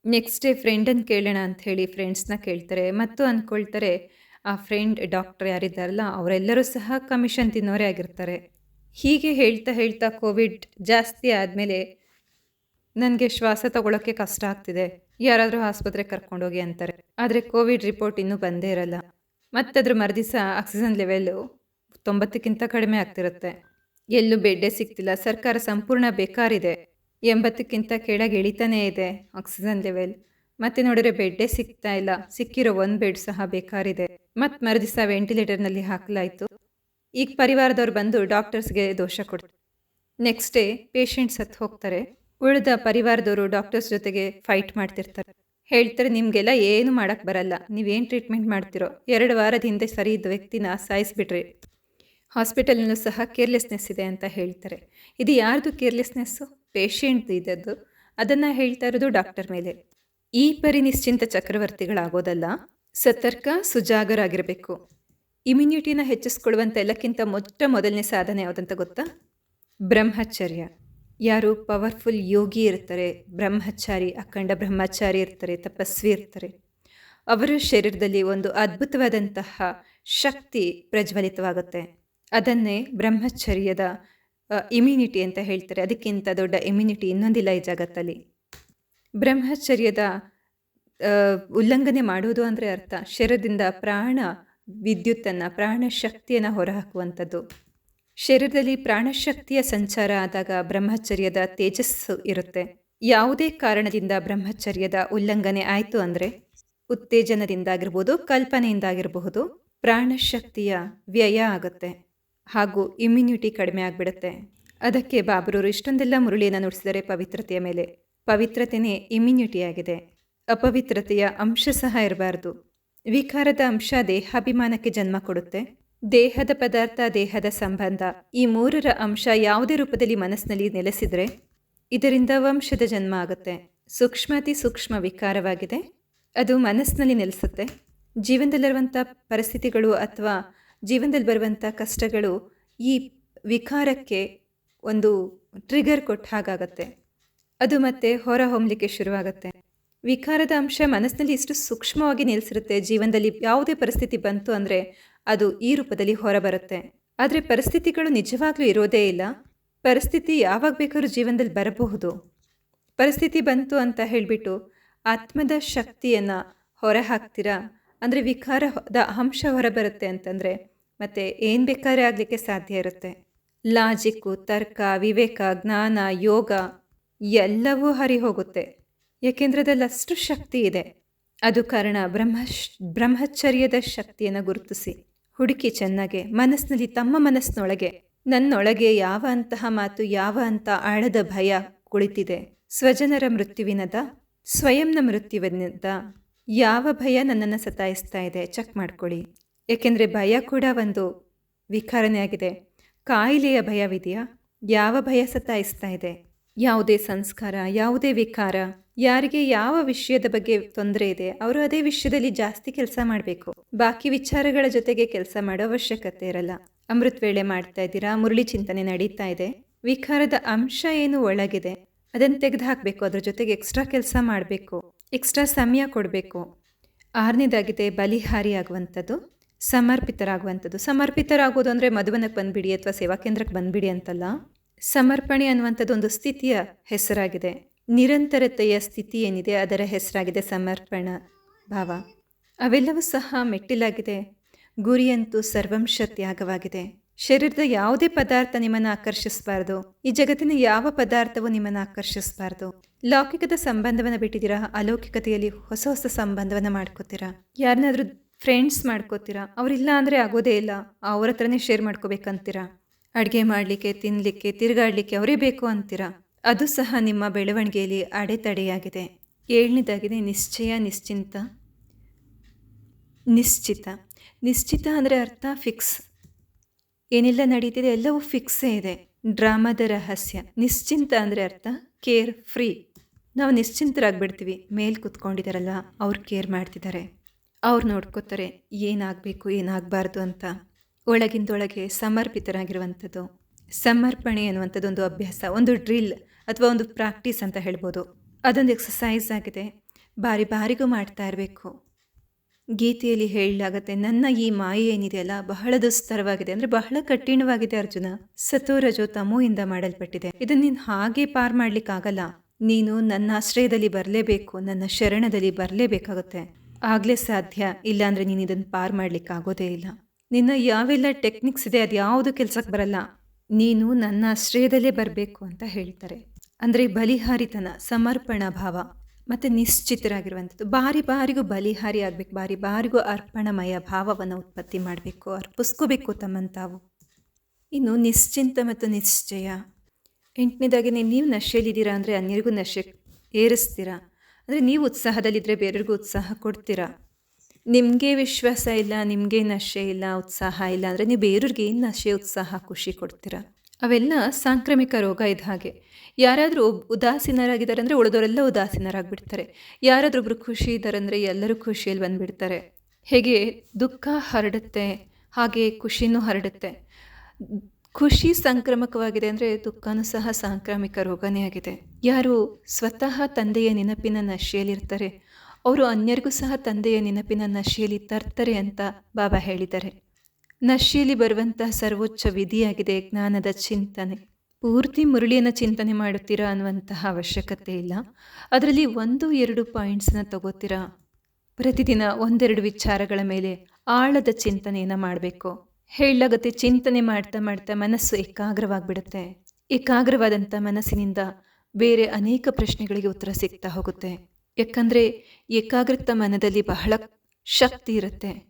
ನೆಕ್ಸ್ಟ್ ಡೇ ಫ್ರೆಂಡನ್ನು ಕೇಳೋಣ ಅಂತ ಹೇಳಿ ಫ್ರೆಂಡ್ಸ್ನ ಕೇಳ್ತಾರೆ. ಮತ್ತು ಅಂದ್ಕೊಳ್ತಾರೆ, ಆ ಫ್ರೆಂಡ್ ಡಾಕ್ಟರ್ ಯಾರಿದ್ದಾರಲ್ಲ, ಅವರೆಲ್ಲರೂ ಸಹ ಕಮಿಷನ್ ತಿನ್ನೋರೇ ಆಗಿರ್ತಾರೆ. ಹೀಗೆ ಹೇಳ್ತಾ ಹೇಳ್ತಾ ಕೋವಿಡ್ ಜಾಸ್ತಿ ಆದಮೇಲೆ ನನಗೆ ಶ್ವಾಸ ತಗೊಳ್ಳೋಕ್ಕೆ ಕಷ್ಟ ಆಗ್ತಿದೆ. ಯಾರಾದರೂ ಆಸ್ಪತ್ರೆಗೆ ಕರ್ಕೊಂಡೋಗಿ ಅಂತಾರೆ. ಆದರೆ ಕೋವಿಡ್ ರಿಪೋರ್ಟ್ ಇನ್ನೂ ಬಂದೇ ಇರಲ್ಲ. ಮತ್ತದ್ರ ಮರುದಿವಸ ಆಕ್ಸಿಜನ್ ಲೆವೆಲ್ಲು ತೊಂಬತ್ತಕ್ಕಿಂತ ಕಡಿಮೆ ಆಗ್ತಿರುತ್ತೆ. ಎಲ್ಲೂ ಬೆಡ್ಡೇ ಸಿಗ್ತಿಲ್ಲ. ಸರ್ಕಾರ ಸಂಪೂರ್ಣ ಬೇಕಾರಿದೆ. ಎಂಬತ್ತಕ್ಕಿಂತ ಕೆಳಗೆ ಇಳಿತಾನೇ ಇದೆ ಆಕ್ಸಿಜನ್ ಲೆವೆಲ್ ಮತ್ತೆ ನೋಡಿದ್ರೆ ಬೆಡ್ಡೇ ಸಿಗ್ತಾ ಇಲ್ಲ. ಸಿಕ್ಕಿರೋ ಒಂದು ಬೆಡ್ ಸಹ ಬೇಕಾರಿದೆ. ಮತ್ತು ಮರುದಿವಸ ವೆಂಟಿಲೇಟರ್ನಲ್ಲಿ ಹಾಕಲಾಯಿತು. ಈಗ ಪರಿವಾರದವ್ರು ಬಂದು ಡಾಕ್ಟರ್ಸ್ಗೆ ದೋಷ ಕೊಡ್ತಾರೆ. ನೆಕ್ಸ್ಟ್ ಡೇ ಪೇಷಂಟ್ಸ್ ಹತ್ತು ಹೋಗ್ತಾರೆ. ಉಳಿದ ಪರಿವಾರದವರು ಡಾಕ್ಟರ್ಸ್ ಜೊತೆಗೆ ಫೈಟ್ ಮಾಡ್ತಿರ್ತಾರೆ. ಹೇಳ್ತಾರೆ, ನಿಮಗೆಲ್ಲ ಏನು ಮಾಡೋಕ್ಕೆ ಬರಲ್ಲ. ನೀವೇನು ಟ್ರೀಟ್ಮೆಂಟ್ ಮಾಡ್ತಿರೋ? ಎರಡು ವಾರದ ಹಿಂದೆ ಸರಿ ಇದ್ದ ವ್ಯಕ್ತಿನ ಸಾಯಿಸ್ಬಿಟ್ರಿ. ಹಾಸ್ಪಿಟಲ್ನಲ್ಲೂ ಸಹ ಕೇರ್ಲೆಸ್ನೆಸ್ ಇದೆ ಅಂತ ಹೇಳ್ತಾರೆ. ಇದು ಯಾರ್ದು ಕೇರ್ಲೆಸ್ನೆಸ್ಸು ಪೇಷಂಟ್ ಇದ್ದದ್ದು, ಅದನ್ನು ಹೇಳ್ತಾ ಇರೋದು ಡಾಕ್ಟರ್ ಮೇಲೆ. ಈ ಪರಿ ನಿಶ್ಚಿಂತ ಚಕ್ರವರ್ತಿಗಳಾಗೋದಲ್ಲ, ಸತರ್ಕ, ಸುಜಾಗರಾಗಿರಬೇಕು. ಇಮ್ಯುನಿಟಿನ ಹೆಚ್ಚಿಸ್ಕೊಳ್ಳುವಂಥ ಎಲ್ಲಕ್ಕಿಂತ ಮೊಟ್ಟ ಮೊದಲನೇ ಸಾಧನೆ ಯಾವುದಂತ ಗೊತ್ತಾ? ಬ್ರಹ್ಮಚರ್ಯ. ಯಾರು ಪವರ್ಫುಲ್ ಯೋಗಿ ಇರ್ತಾರೆ, ಬ್ರಹ್ಮಚಾರಿ, ಅಖಂಡ ಬ್ರಹ್ಮಚಾರಿ ಇರ್ತಾರೆ, ತಪಸ್ವಿ ಇರ್ತಾರೆ. ಅವರ ಶರೀರದಲ್ಲಿ ಒಂದು ಅದ್ಭುತವಾದಂತಹ ಶಕ್ತಿ ಪ್ರಜ್ವಲಿತವಾಗುತ್ತೆ. ಅದನ್ನೇ ಬ್ರಹ್ಮಚರ್ಯದ ಇಮ್ಯುನಿಟಿ ಅಂತ ಹೇಳ್ತಾರೆ. ಅದಕ್ಕಿಂತ ದೊಡ್ಡ ಇಮ್ಯುನಿಟಿ ಇನ್ನೊಂದಿಲ್ಲ ಈ ಜಗತ್ತಲ್ಲಿ. ಬ್ರಹ್ಮಚರ್ಯದ ಉಲ್ಲಂಘನೆ ಮಾಡುವುದು ಅಂದರೆ ಅರ್ಥ. ಶರದಿಂದ ಪ್ರಾಣ ವಿದ್ಯುತ್ತನ್ನು, ಪ್ರಾಣ ಶಕ್ತಿಯನ್ನು ಹೊರಹಾಕುವಂಥದ್ದು. ಶರೀರದಲ್ಲಿ ಪ್ರಾಣಶಕ್ತಿಯ ಸಂಚಾರ ಆದಾಗ ಬ್ರಹ್ಮಚರ್ಯದ ತೇಜಸ್ಸು ಇರುತ್ತೆ. ಯಾವುದೇ ಕಾರಣದಿಂದ ಬ್ರಹ್ಮಚರ್ಯದ ಉಲ್ಲಂಘನೆ ಆಯಿತು ಅಂದರೆ ಉತ್ತೇಜನದಿಂದಾಗಿರ್ಬೋದು, ಕಲ್ಪನೆಯಿಂದಾಗಿರಬಹುದು ಪ್ರಾಣಶಕ್ತಿಯ ವ್ಯಯ ಆಗುತ್ತೆ. ಹಾಗೂ ಇಮ್ಯುನಿಟಿ ಕಡಿಮೆ ಆಗಿಬಿಡುತ್ತೆ. ಅದಕ್ಕೆ ಬಾಬರವರು ಇಷ್ಟೊಂದೆಲ್ಲ ಮುರುಳಿಯನ್ನು ನುಡಿಸಿದರೆ ಪವಿತ್ರತೆಯ ಮೇಲೆ. ಪವಿತ್ರತೆಯೇ ಇಮ್ಯುನಿಟಿಯಾಗಿದೆ ಅಪವಿತ್ರತೆಯ ಅಂಶ ಸಹ ಇರಬಾರ್ದು. ವಿಕಾರದ ಅಂಶ ದೇಹಾಭಿಮಾನಕ್ಕೆ ಜನ್ಮ ಕೊಡುತ್ತೆ. ದೇಹದ ಪದಾರ್ಥ, ದೇಹದ ಸಂಬಂಧ ಈ ಮೂರರ ಅಂಶ ಯಾವುದೇ ರೂಪದಲ್ಲಿ ಮನಸ್ಸಿನಲ್ಲಿ ನೆಲೆಸಿದರೆ ಇದರಿಂದ ವಂಶದ ಜನ್ಮ ಆಗುತ್ತೆ. ಸೂಕ್ಷ್ಮಾತಿ ಸೂಕ್ಷ್ಮ ವಿಕಾರವಾಗಿದೆ. ಅದು ಮನಸ್ಸಿನಲ್ಲಿ ನೆಲೆಸುತ್ತೆ. ಜೀವನದಲ್ಲಿರುವಂಥ ಪರಿಸ್ಥಿತಿಗಳು ಅಥವಾ ಜೀವನದಲ್ಲಿ ಬರುವಂಥ ಕಷ್ಟಗಳು ಈ ವಿಕಾರಕ್ಕೆ ಒಂದು ಟ್ರಿಗರ್ ಕೊಟ್ಟ ಹಾಗಾಗತ್ತೆ. ಅದು ಮತ್ತೆ ಹೊರ ಹೊಮ್ಮಲಿಕ್ಕೆ ಶುರುವಾಗುತ್ತೆ. ವಿಕಾರದ ಅಂಶ ಮನಸ್ಸಿನಲ್ಲಿ ಇಷ್ಟು ಸೂಕ್ಷ್ಮವಾಗಿ ನಿಲ್ಲಿಸಿರುತ್ತೆ ಜೀವನದಲ್ಲಿ ಯಾವುದೇ ಪರಿಸ್ಥಿತಿ ಬಂತು ಅಂದರೆ ಅದು ಈ ರೂಪದಲ್ಲಿ ಹೊರಬರುತ್ತೆ ಆದರೆ ಪರಿಸ್ಥಿತಿಗಳು ನಿಜವಾಗ್ಲೂ ಇರೋದೇ ಇಲ್ಲ. ಪರಿಸ್ಥಿತಿ ಯಾವಾಗ ಬೇಕಾದ್ರೂ ಜೀವನದಲ್ಲಿ ಬರಬಹುದು. ಪರಿಸ್ಥಿತಿ ಬಂತು ಅಂತ ಹೇಳಿಬಿಟ್ಟು ಆತ್ಮದ ಶಕ್ತಿಯನ್ನು ಹೊರ ಹಾಕ್ತೀರಾ? ಅಂದರೆ ವಿಕಾರದ ಅಂಶ ಹೊರಬರುತ್ತೆ ಅಂತಂದರೆ ಮತ್ತು ಏನು ಬೇಕಾದ್ರೆ ಆಗಲಿಕ್ಕೆ ಸಾಧ್ಯ ಇರುತ್ತೆ. ಲಾಜಿಕ್ಕು ತರ್ಕ, ವಿವೇಕ, ಜ್ಞಾನ, ಯೋಗ ಎಲ್ಲವೂ ಹರಿ ಹೋಗುತ್ತೆ ಯಾಕೆಂದರೆ ಅದರಲ್ಲಿ ಶಕ್ತಿ ಇದೆ. ಅದು ಕಾರಣ ಬ್ರಹ್ಮ ಬ್ರಹ್ಮಚರ್ಯದ ಶಕ್ತಿಯನ್ನು ಗುರುತಿಸಿ, ಹುಡುಕಿ ಚೆನ್ನಾಗೆ, ಮನಸ್ಸಿನಲ್ಲಿ ತಮ್ಮ ಮನಸ್ಸಿನೊಳಗೆ, ನನ್ನೊಳಗೆ ಯಾವ ಅಂತಹ ಮಾತು, ಯಾವ ಅಂತ ಆಳದ ಭಯ ಕುಳಿತಿದೆ. ಸ್ವಜನರ ಮೃತ್ಯುವಿನದ, ಸ್ವಯಂನ ಮೃತ್ಯುವಿನದ ಯಾವ ಭಯ ನನ್ನನ್ನು ಸತಾಯಿಸ್ತಾ ಇದೆ? ಚೆಕ್ ಮಾಡ್ಕೊಳ್ಳಿ. ಏಕೆಂದರೆ ಭಯ ಕೂಡ ಒಂದು ವಿಕಾರನೇ ಆಗಿದೆ. ಕಾಯಿಲೆಯ ಭಯವಿದೆಯಾ? ಯಾವ ಭಯ ಸತಾಯಿಸ್ತಾ ಇದೆ? ಯಾವುದೇ ಸಂಸ್ಕಾರ, ಯಾವುದೇ ವಿಕಾರ, ಯಾರಿಗೆ ಯಾವ ವಿಷಯದ ಬಗ್ಗೆ ತೊಂದರೆ ಇದೆ, ಅವರು ಅದೇ ವಿಷಯದಲ್ಲಿ ಜಾಸ್ತಿ ಕೆಲಸ ಮಾಡಬೇಕು. ಬಾಕಿ ವಿಚಾರಗಳ ಜೊತೆಗೆ ಕೆಲಸ ಮಾಡೋ ಅವಶ್ಯಕತೆ ಇರಲ್ಲ. ಅಮೃತ್ ವೇಳೆ ಮಾಡ್ತಾ ಇದ್ದೀರಾ? ಮುರಳಿ ಚಿಂತನೆ ನಡೀತಾ ಇದೆ. ವಿಕಾರದ ಅಂಶ ಏನು ಒಳಗಿದೆ? ಅದನ್ನು ತೆಗೆದು ಹಾಕಬೇಕು, ಅದ್ರ ಜೊತೆಗೆ ಎಕ್ಸ್ಟ್ರಾ ಕೆಲಸ ಮಾಡಬೇಕು. ಎಕ್ಸ್ಟ್ರಾ ಸಮಯ ಕೊಡಬೇಕು. ಆರನೇದಾಗಿದೆ ಬಲಿಹಾರಿ ಆಗುವಂಥದ್ದು ಸಮರ್ಪಿತರಾಗುವಂಥದ್ದು. ಸಮರ್ಪಿತರಾಗೋದು ಅಂದರೆ ಮಧುವನಕ್ಕೆ ಬಂದುಬಿಡಿ ಅಥವಾ ಸೇವಾ ಕೇಂದ್ರಕ್ಕೆ ಬಂದುಬಿಡಿ ಅಂತಲ್ಲ. ಸಮರ್ಪಣೆ ಅನ್ನುವಂಥದ್ದು ಒಂದು ಸ್ಥಿತಿಯ ಹೆಸರಾಗಿದೆ. ನಿರಂತರತೆಯ ಸ್ಥಿತಿ ಏನಿದೆ ಅದರ ಹೆಸರಾಗಿದೆ ಸಮರ್ಪಣ ಭಾವ. ಅವೆಲ್ಲವೂ ಸಹ ಮೆಟ್ಟಿಲಾಗಿದೆ. ಗುರಿಯಂತೂ ಸರ್ವಂಶ ತ್ಯಾಗವಾಗಿದೆ ಶರೀರದ ಯಾವುದೇ ಪದಾರ್ಥ ನಿಮ್ಮನ್ನು ಆಕರ್ಷಿಸಬಾರ್ದು. ಈ ಜಗತ್ತಿನ ಯಾವ ಪದಾರ್ಥವು ನಿಮ್ಮನ್ನು ಆಕರ್ಷಿಸಬಾರ್ದು. ಲೌಕಿಕದ ಸಂಬಂಧವನ್ನು ಬಿಟ್ಟಿದ್ದೀರಾ? ಅಲೌಕಿಕತೆಯಲ್ಲಿ ಹೊಸ ಹೊಸ ಸಂಬಂಧವನ್ನು ಮಾಡ್ಕೋತೀರಾ? ಯಾರನ್ನಾದ್ರೂ ಫ್ರೆಂಡ್ಸ್ ಮಾಡ್ಕೋತೀರಾ? ಅವರಿಲ್ಲ ಅಂದರೆ ಆಗೋದೇ ಇಲ್ಲ. ಅವ್ರ ಹತ್ರನೇ ಶೇರ್ ಮಾಡ್ಕೋಬೇಕಂತೀರಾ? ಅಡುಗೆ ಮಾಡಲಿಕ್ಕೆ ತಿನ್ನಲಿಕ್ಕೆ ತಿರುಗಾಡಲಿಕ್ಕೆ ಅವರೇ ಬೇಕು ಅಂತೀರಾ? ಅದು ಸಹ ನಿಮ್ಮ ಬೆಳವಣಿಗೆಯಲ್ಲಿ ಅಡೆತಡೆಯಾಗಿದೆ. ಏಳನೇದಾಗಿದೆ, ನಿಶ್ಚಯ, ನಿಶ್ಚಿಂತ. ನಿಶ್ಚಿತ. ನಿಶ್ಚಿತ ಅಂದರೆ ಅರ್ಥ ಫಿಕ್ಸ್ ಏನೆಲ್ಲ ನಡೀತಿದೆ, ಎಲ್ಲವೂ ಫಿಕ್ಸೇ ಇದೆ. ಡ್ರಾಮಾದ ರಹಸ್ಯ. ನಿಶ್ಚಿಂತ ಅಂದರೆ ಅರ್ಥ ಕೇರ್ ಫ್ರೀ ನಾವು ನಿಶ್ಚಿಂತರಾಗ್ಬಿಡ್ತೀವಿ. ಮೇಲೆ ಕುತ್ಕೊಂಡಿದ್ದಾರಲ್ಲ ಅವ್ರು ಕೇರ್ ಮಾಡ್ತಿದ್ದಾರೆ ಅವ್ರು ನೋಡ್ಕೋತಾರೆ, ಏನಾಗಬೇಕು, ಏನಾಗಬಾರ್ದು ಅಂತ. ಒಳಗಿಂದೊಳಗೆ ಸಮರ್ಪಿತರಾಗಿರುವಂಥದ್ದು. ಸಮರ್ಪಣೆ ಅನ್ನುವಂಥದ್ದು ಒಂದು ಅಭ್ಯಾಸ, ಒಂದು ಡ್ರಿಲ್ ಅಥವಾ ಒಂದು ಪ್ರಾಕ್ಟೀಸ್ ಅಂತ ಹೇಳ್ಬೋದು. ಅದೊಂದು ಎಕ್ಸಸೈಸ್ ಆಗಿದೆ. ಬಾರಿ ಬಾರಿಗೂ ಮಾಡ್ತಾ ಇರಬೇಕು. ಗೀತೆಯಲ್ಲಿ ಹೇಳಲಾಗತ್ತೆ, ನನ್ನ ಈ ಮಾಯೆ ಏನಿದೆಯಲ್ಲ ಬಹಳ ದುಸ್ತರವಾಗಿದೆ. ಅಂದರೆ ಬಹಳ ಕಠಿಣವಾಗಿದೆ ಅರ್ಜುನ. ಸತೋ ರಜೋ ಇಂದ ಮಾಡಲ್ಪಟ್ಟಿದೆ. ಇದನ್ನ ನೀನು ಹಾಗೆ ಪಾರ್ ಮಾಡ್ಲಿಕ್ಕಾಗಲ್ಲ. ನೀನು ನನ್ನ ಆಶ್ರಯದಲ್ಲಿ ಬರಲೇಬೇಕು, ನನ್ನ ಶರಣದಲ್ಲಿ ಬರಲೇಬೇಕಾಗುತ್ತೆ. ಆಗಲೇ ಸಾಧ್ಯ. ಇಲ್ಲಾಂದರೆ ನೀನು ಇದನ್ನು ಪಾರ್ ಮಾಡ್ಲಿಕ್ಕಾಗೋದೇ ಇಲ್ಲ. ನಿನ್ನ ಯಾವೆಲ್ಲ ಟೆಕ್ನಿಕ್ಸ್ ಇದೆ, ಅದು ಯಾವುದು ಕೆಲ್ಸಕ್ಕೆ ಬರಲ್ಲ. ನೀನು ನನ್ನ ಆಶ್ರಯದಲ್ಲೇ ಬರಬೇಕು ಅಂತ ಹೇಳ್ತಾರೆ. ಅಂದರೆ ಬಲಿಹಾರಿತನ, ಸಮರ್ಪಣಾ ಭಾವ. ಮತ್ತು ನಿಶ್ಚಿತರಾಗಿರುವಂಥದ್ದು. ಬಾರಿ ಬಾರಿಗೂ ಬಲಿಹಾರಿ ಆಗಬೇಕು, ಬಾರಿ ಬಾರಿಗೂ ಅರ್ಪಣಮಯ ಭಾವವನ್ನು ಉತ್ಪತ್ತಿ ಮಾಡಬೇಕು, ಅರ್ಪಿಸ್ಕೋಬೇಕು ತಮ್ಮನ್ನು ತಾವು ಇನ್ನು ನಿಶ್ಚಿಂತ ಮತ್ತು ನಿಶ್ಚಯ. ಎಂಟನೇದಾಗಿ ನೀವು ನಶೆಯಲ್ಲಿದ್ದೀರಾ ಅಂದರೆ ಅನ್ಯರಿಗೂ ನಶೆ ಏರಿಸ್ತೀರಾ? ಅಂದರೆ ನೀವು ಉತ್ಸಾಹದಲ್ಲಿದ್ದರೆ ಬೇರೆಯವ್ರಿಗೂ ಉತ್ಸಾಹ ಕೊಡ್ತೀರಾ? ನಿಮಗೆ ವಿಶ್ವಾಸ ಇಲ್ಲ, ನಿಮಗೆ ನಶೆ ಇಲ್ಲ, ಉತ್ಸಾಹ ಇಲ್ಲ ಅಂದರೆ ನೀವು ಬೇರೆಯವ್ರಿಗೆ ಏನು ನಶೆ, ಉತ್ಸಾಹ, ಖುಷಿ ಕೊಡ್ತೀರಾ? ಅವೆಲ್ಲ ಸಾಂಕ್ರಾಮಿಕ ರೋಗ ಇದ್ದ ಹಾಗೆ. ಯಾರಾದರೂ ಉದಾಸೀನರಾಗಿದ್ದಾರೆ ಅಂದರೆ ಉಳಿದವರೆಲ್ಲ ಉದಾಸೀನರಾಗಿಬಿಡ್ತಾರೆ. ಯಾರಾದರೂ ಒಬ್ರು ಖುಷಿ ಇದ್ದಾರೆ ಅಂದರೆ ಎಲ್ಲರೂ ಖುಷಿಯಲ್ಲಿ ಬಂದುಬಿಡ್ತಾರೆ. ಹೇಗೆ ದುಃಖ ಹರಡುತ್ತೆ, ಹಾಗೆ ಖುಷಿನೂ ಹರಡುತ್ತೆ. ಖುಷಿ ಸಾಂಕ್ರಾಮಕವಾಗಿದೆ ಅಂದರೆ ದುಃಖನೂ ಸಹ ಸಾಂಕ್ರಾಮಿಕ ರೋಗನೇ ಆಗಿದೆ. ಯಾರು ಸ್ವತಃ ತಂದೆಯ ನೆನಪಿನ ನಶೆಯಲ್ಲಿರ್ತಾರೆ, ಅವರು ಅನ್ಯರಿಗೂ ಸಹ ತಂದೆಯ ನೆನಪಿನ ನಶೆಯಲ್ಲಿ ತರ್ತಾರೆ ಅಂತ ಬಾಬಾ ಹೇಳಿದ್ದಾರೆ. ನಶೆಯಲ್ಲಿ ಬರುವಂತಹ ಸರ್ವೋಚ್ಚ ವಿಧಿಯಾಗಿದೆ ಜ್ಞಾನದ ಚಿಂತನೆ. ಪೂರ್ತಿ ಮುರುಳಿಯನ್ನು ಚಿಂತನೆ ಮಾಡುತ್ತೀರಾ ಅನ್ನುವಂತಹ ಅವಶ್ಯಕತೆ ಇಲ್ಲ. ಅದರಲ್ಲಿ ಒಂದು, ಎರಡು ಪಾಯಿಂಟ್ಸನ್ನು ತಗೋತೀರಾ? ಪ್ರತಿದಿನ ಒಂದೆರಡು ವಿಚಾರಗಳ ಮೇಲೆ ಆಳದ ಚಿಂತನೆಯನ್ನು ಮಾಡಬೇಕು. ಹೇಳಲಾಗತ್ತೆ ಚಿಂತನೆ ಮಾಡ್ತಾ ಮಾಡ್ತಾ ಮನಸ್ಸು ಏಕಾಗ್ರವಾಗಿಬಿಡುತ್ತೆ. ಏಕಾಗ್ರವಾದಂಥ ಮನಸ್ಸಿನಿಂದ ಬೇರೆ ಅನೇಕ ಪ್ರಶ್ನೆಗಳಿಗೆ ಉತ್ತರ ಸಿಗ್ತಾ ಹೋಗುತ್ತೆ. ಯಾಕಂದರೆ ಏಕಾಗ್ರತ ಮನದಲ್ಲಿ ಬಹಳ ಶಕ್ತಿ ಇರುತ್ತೆ.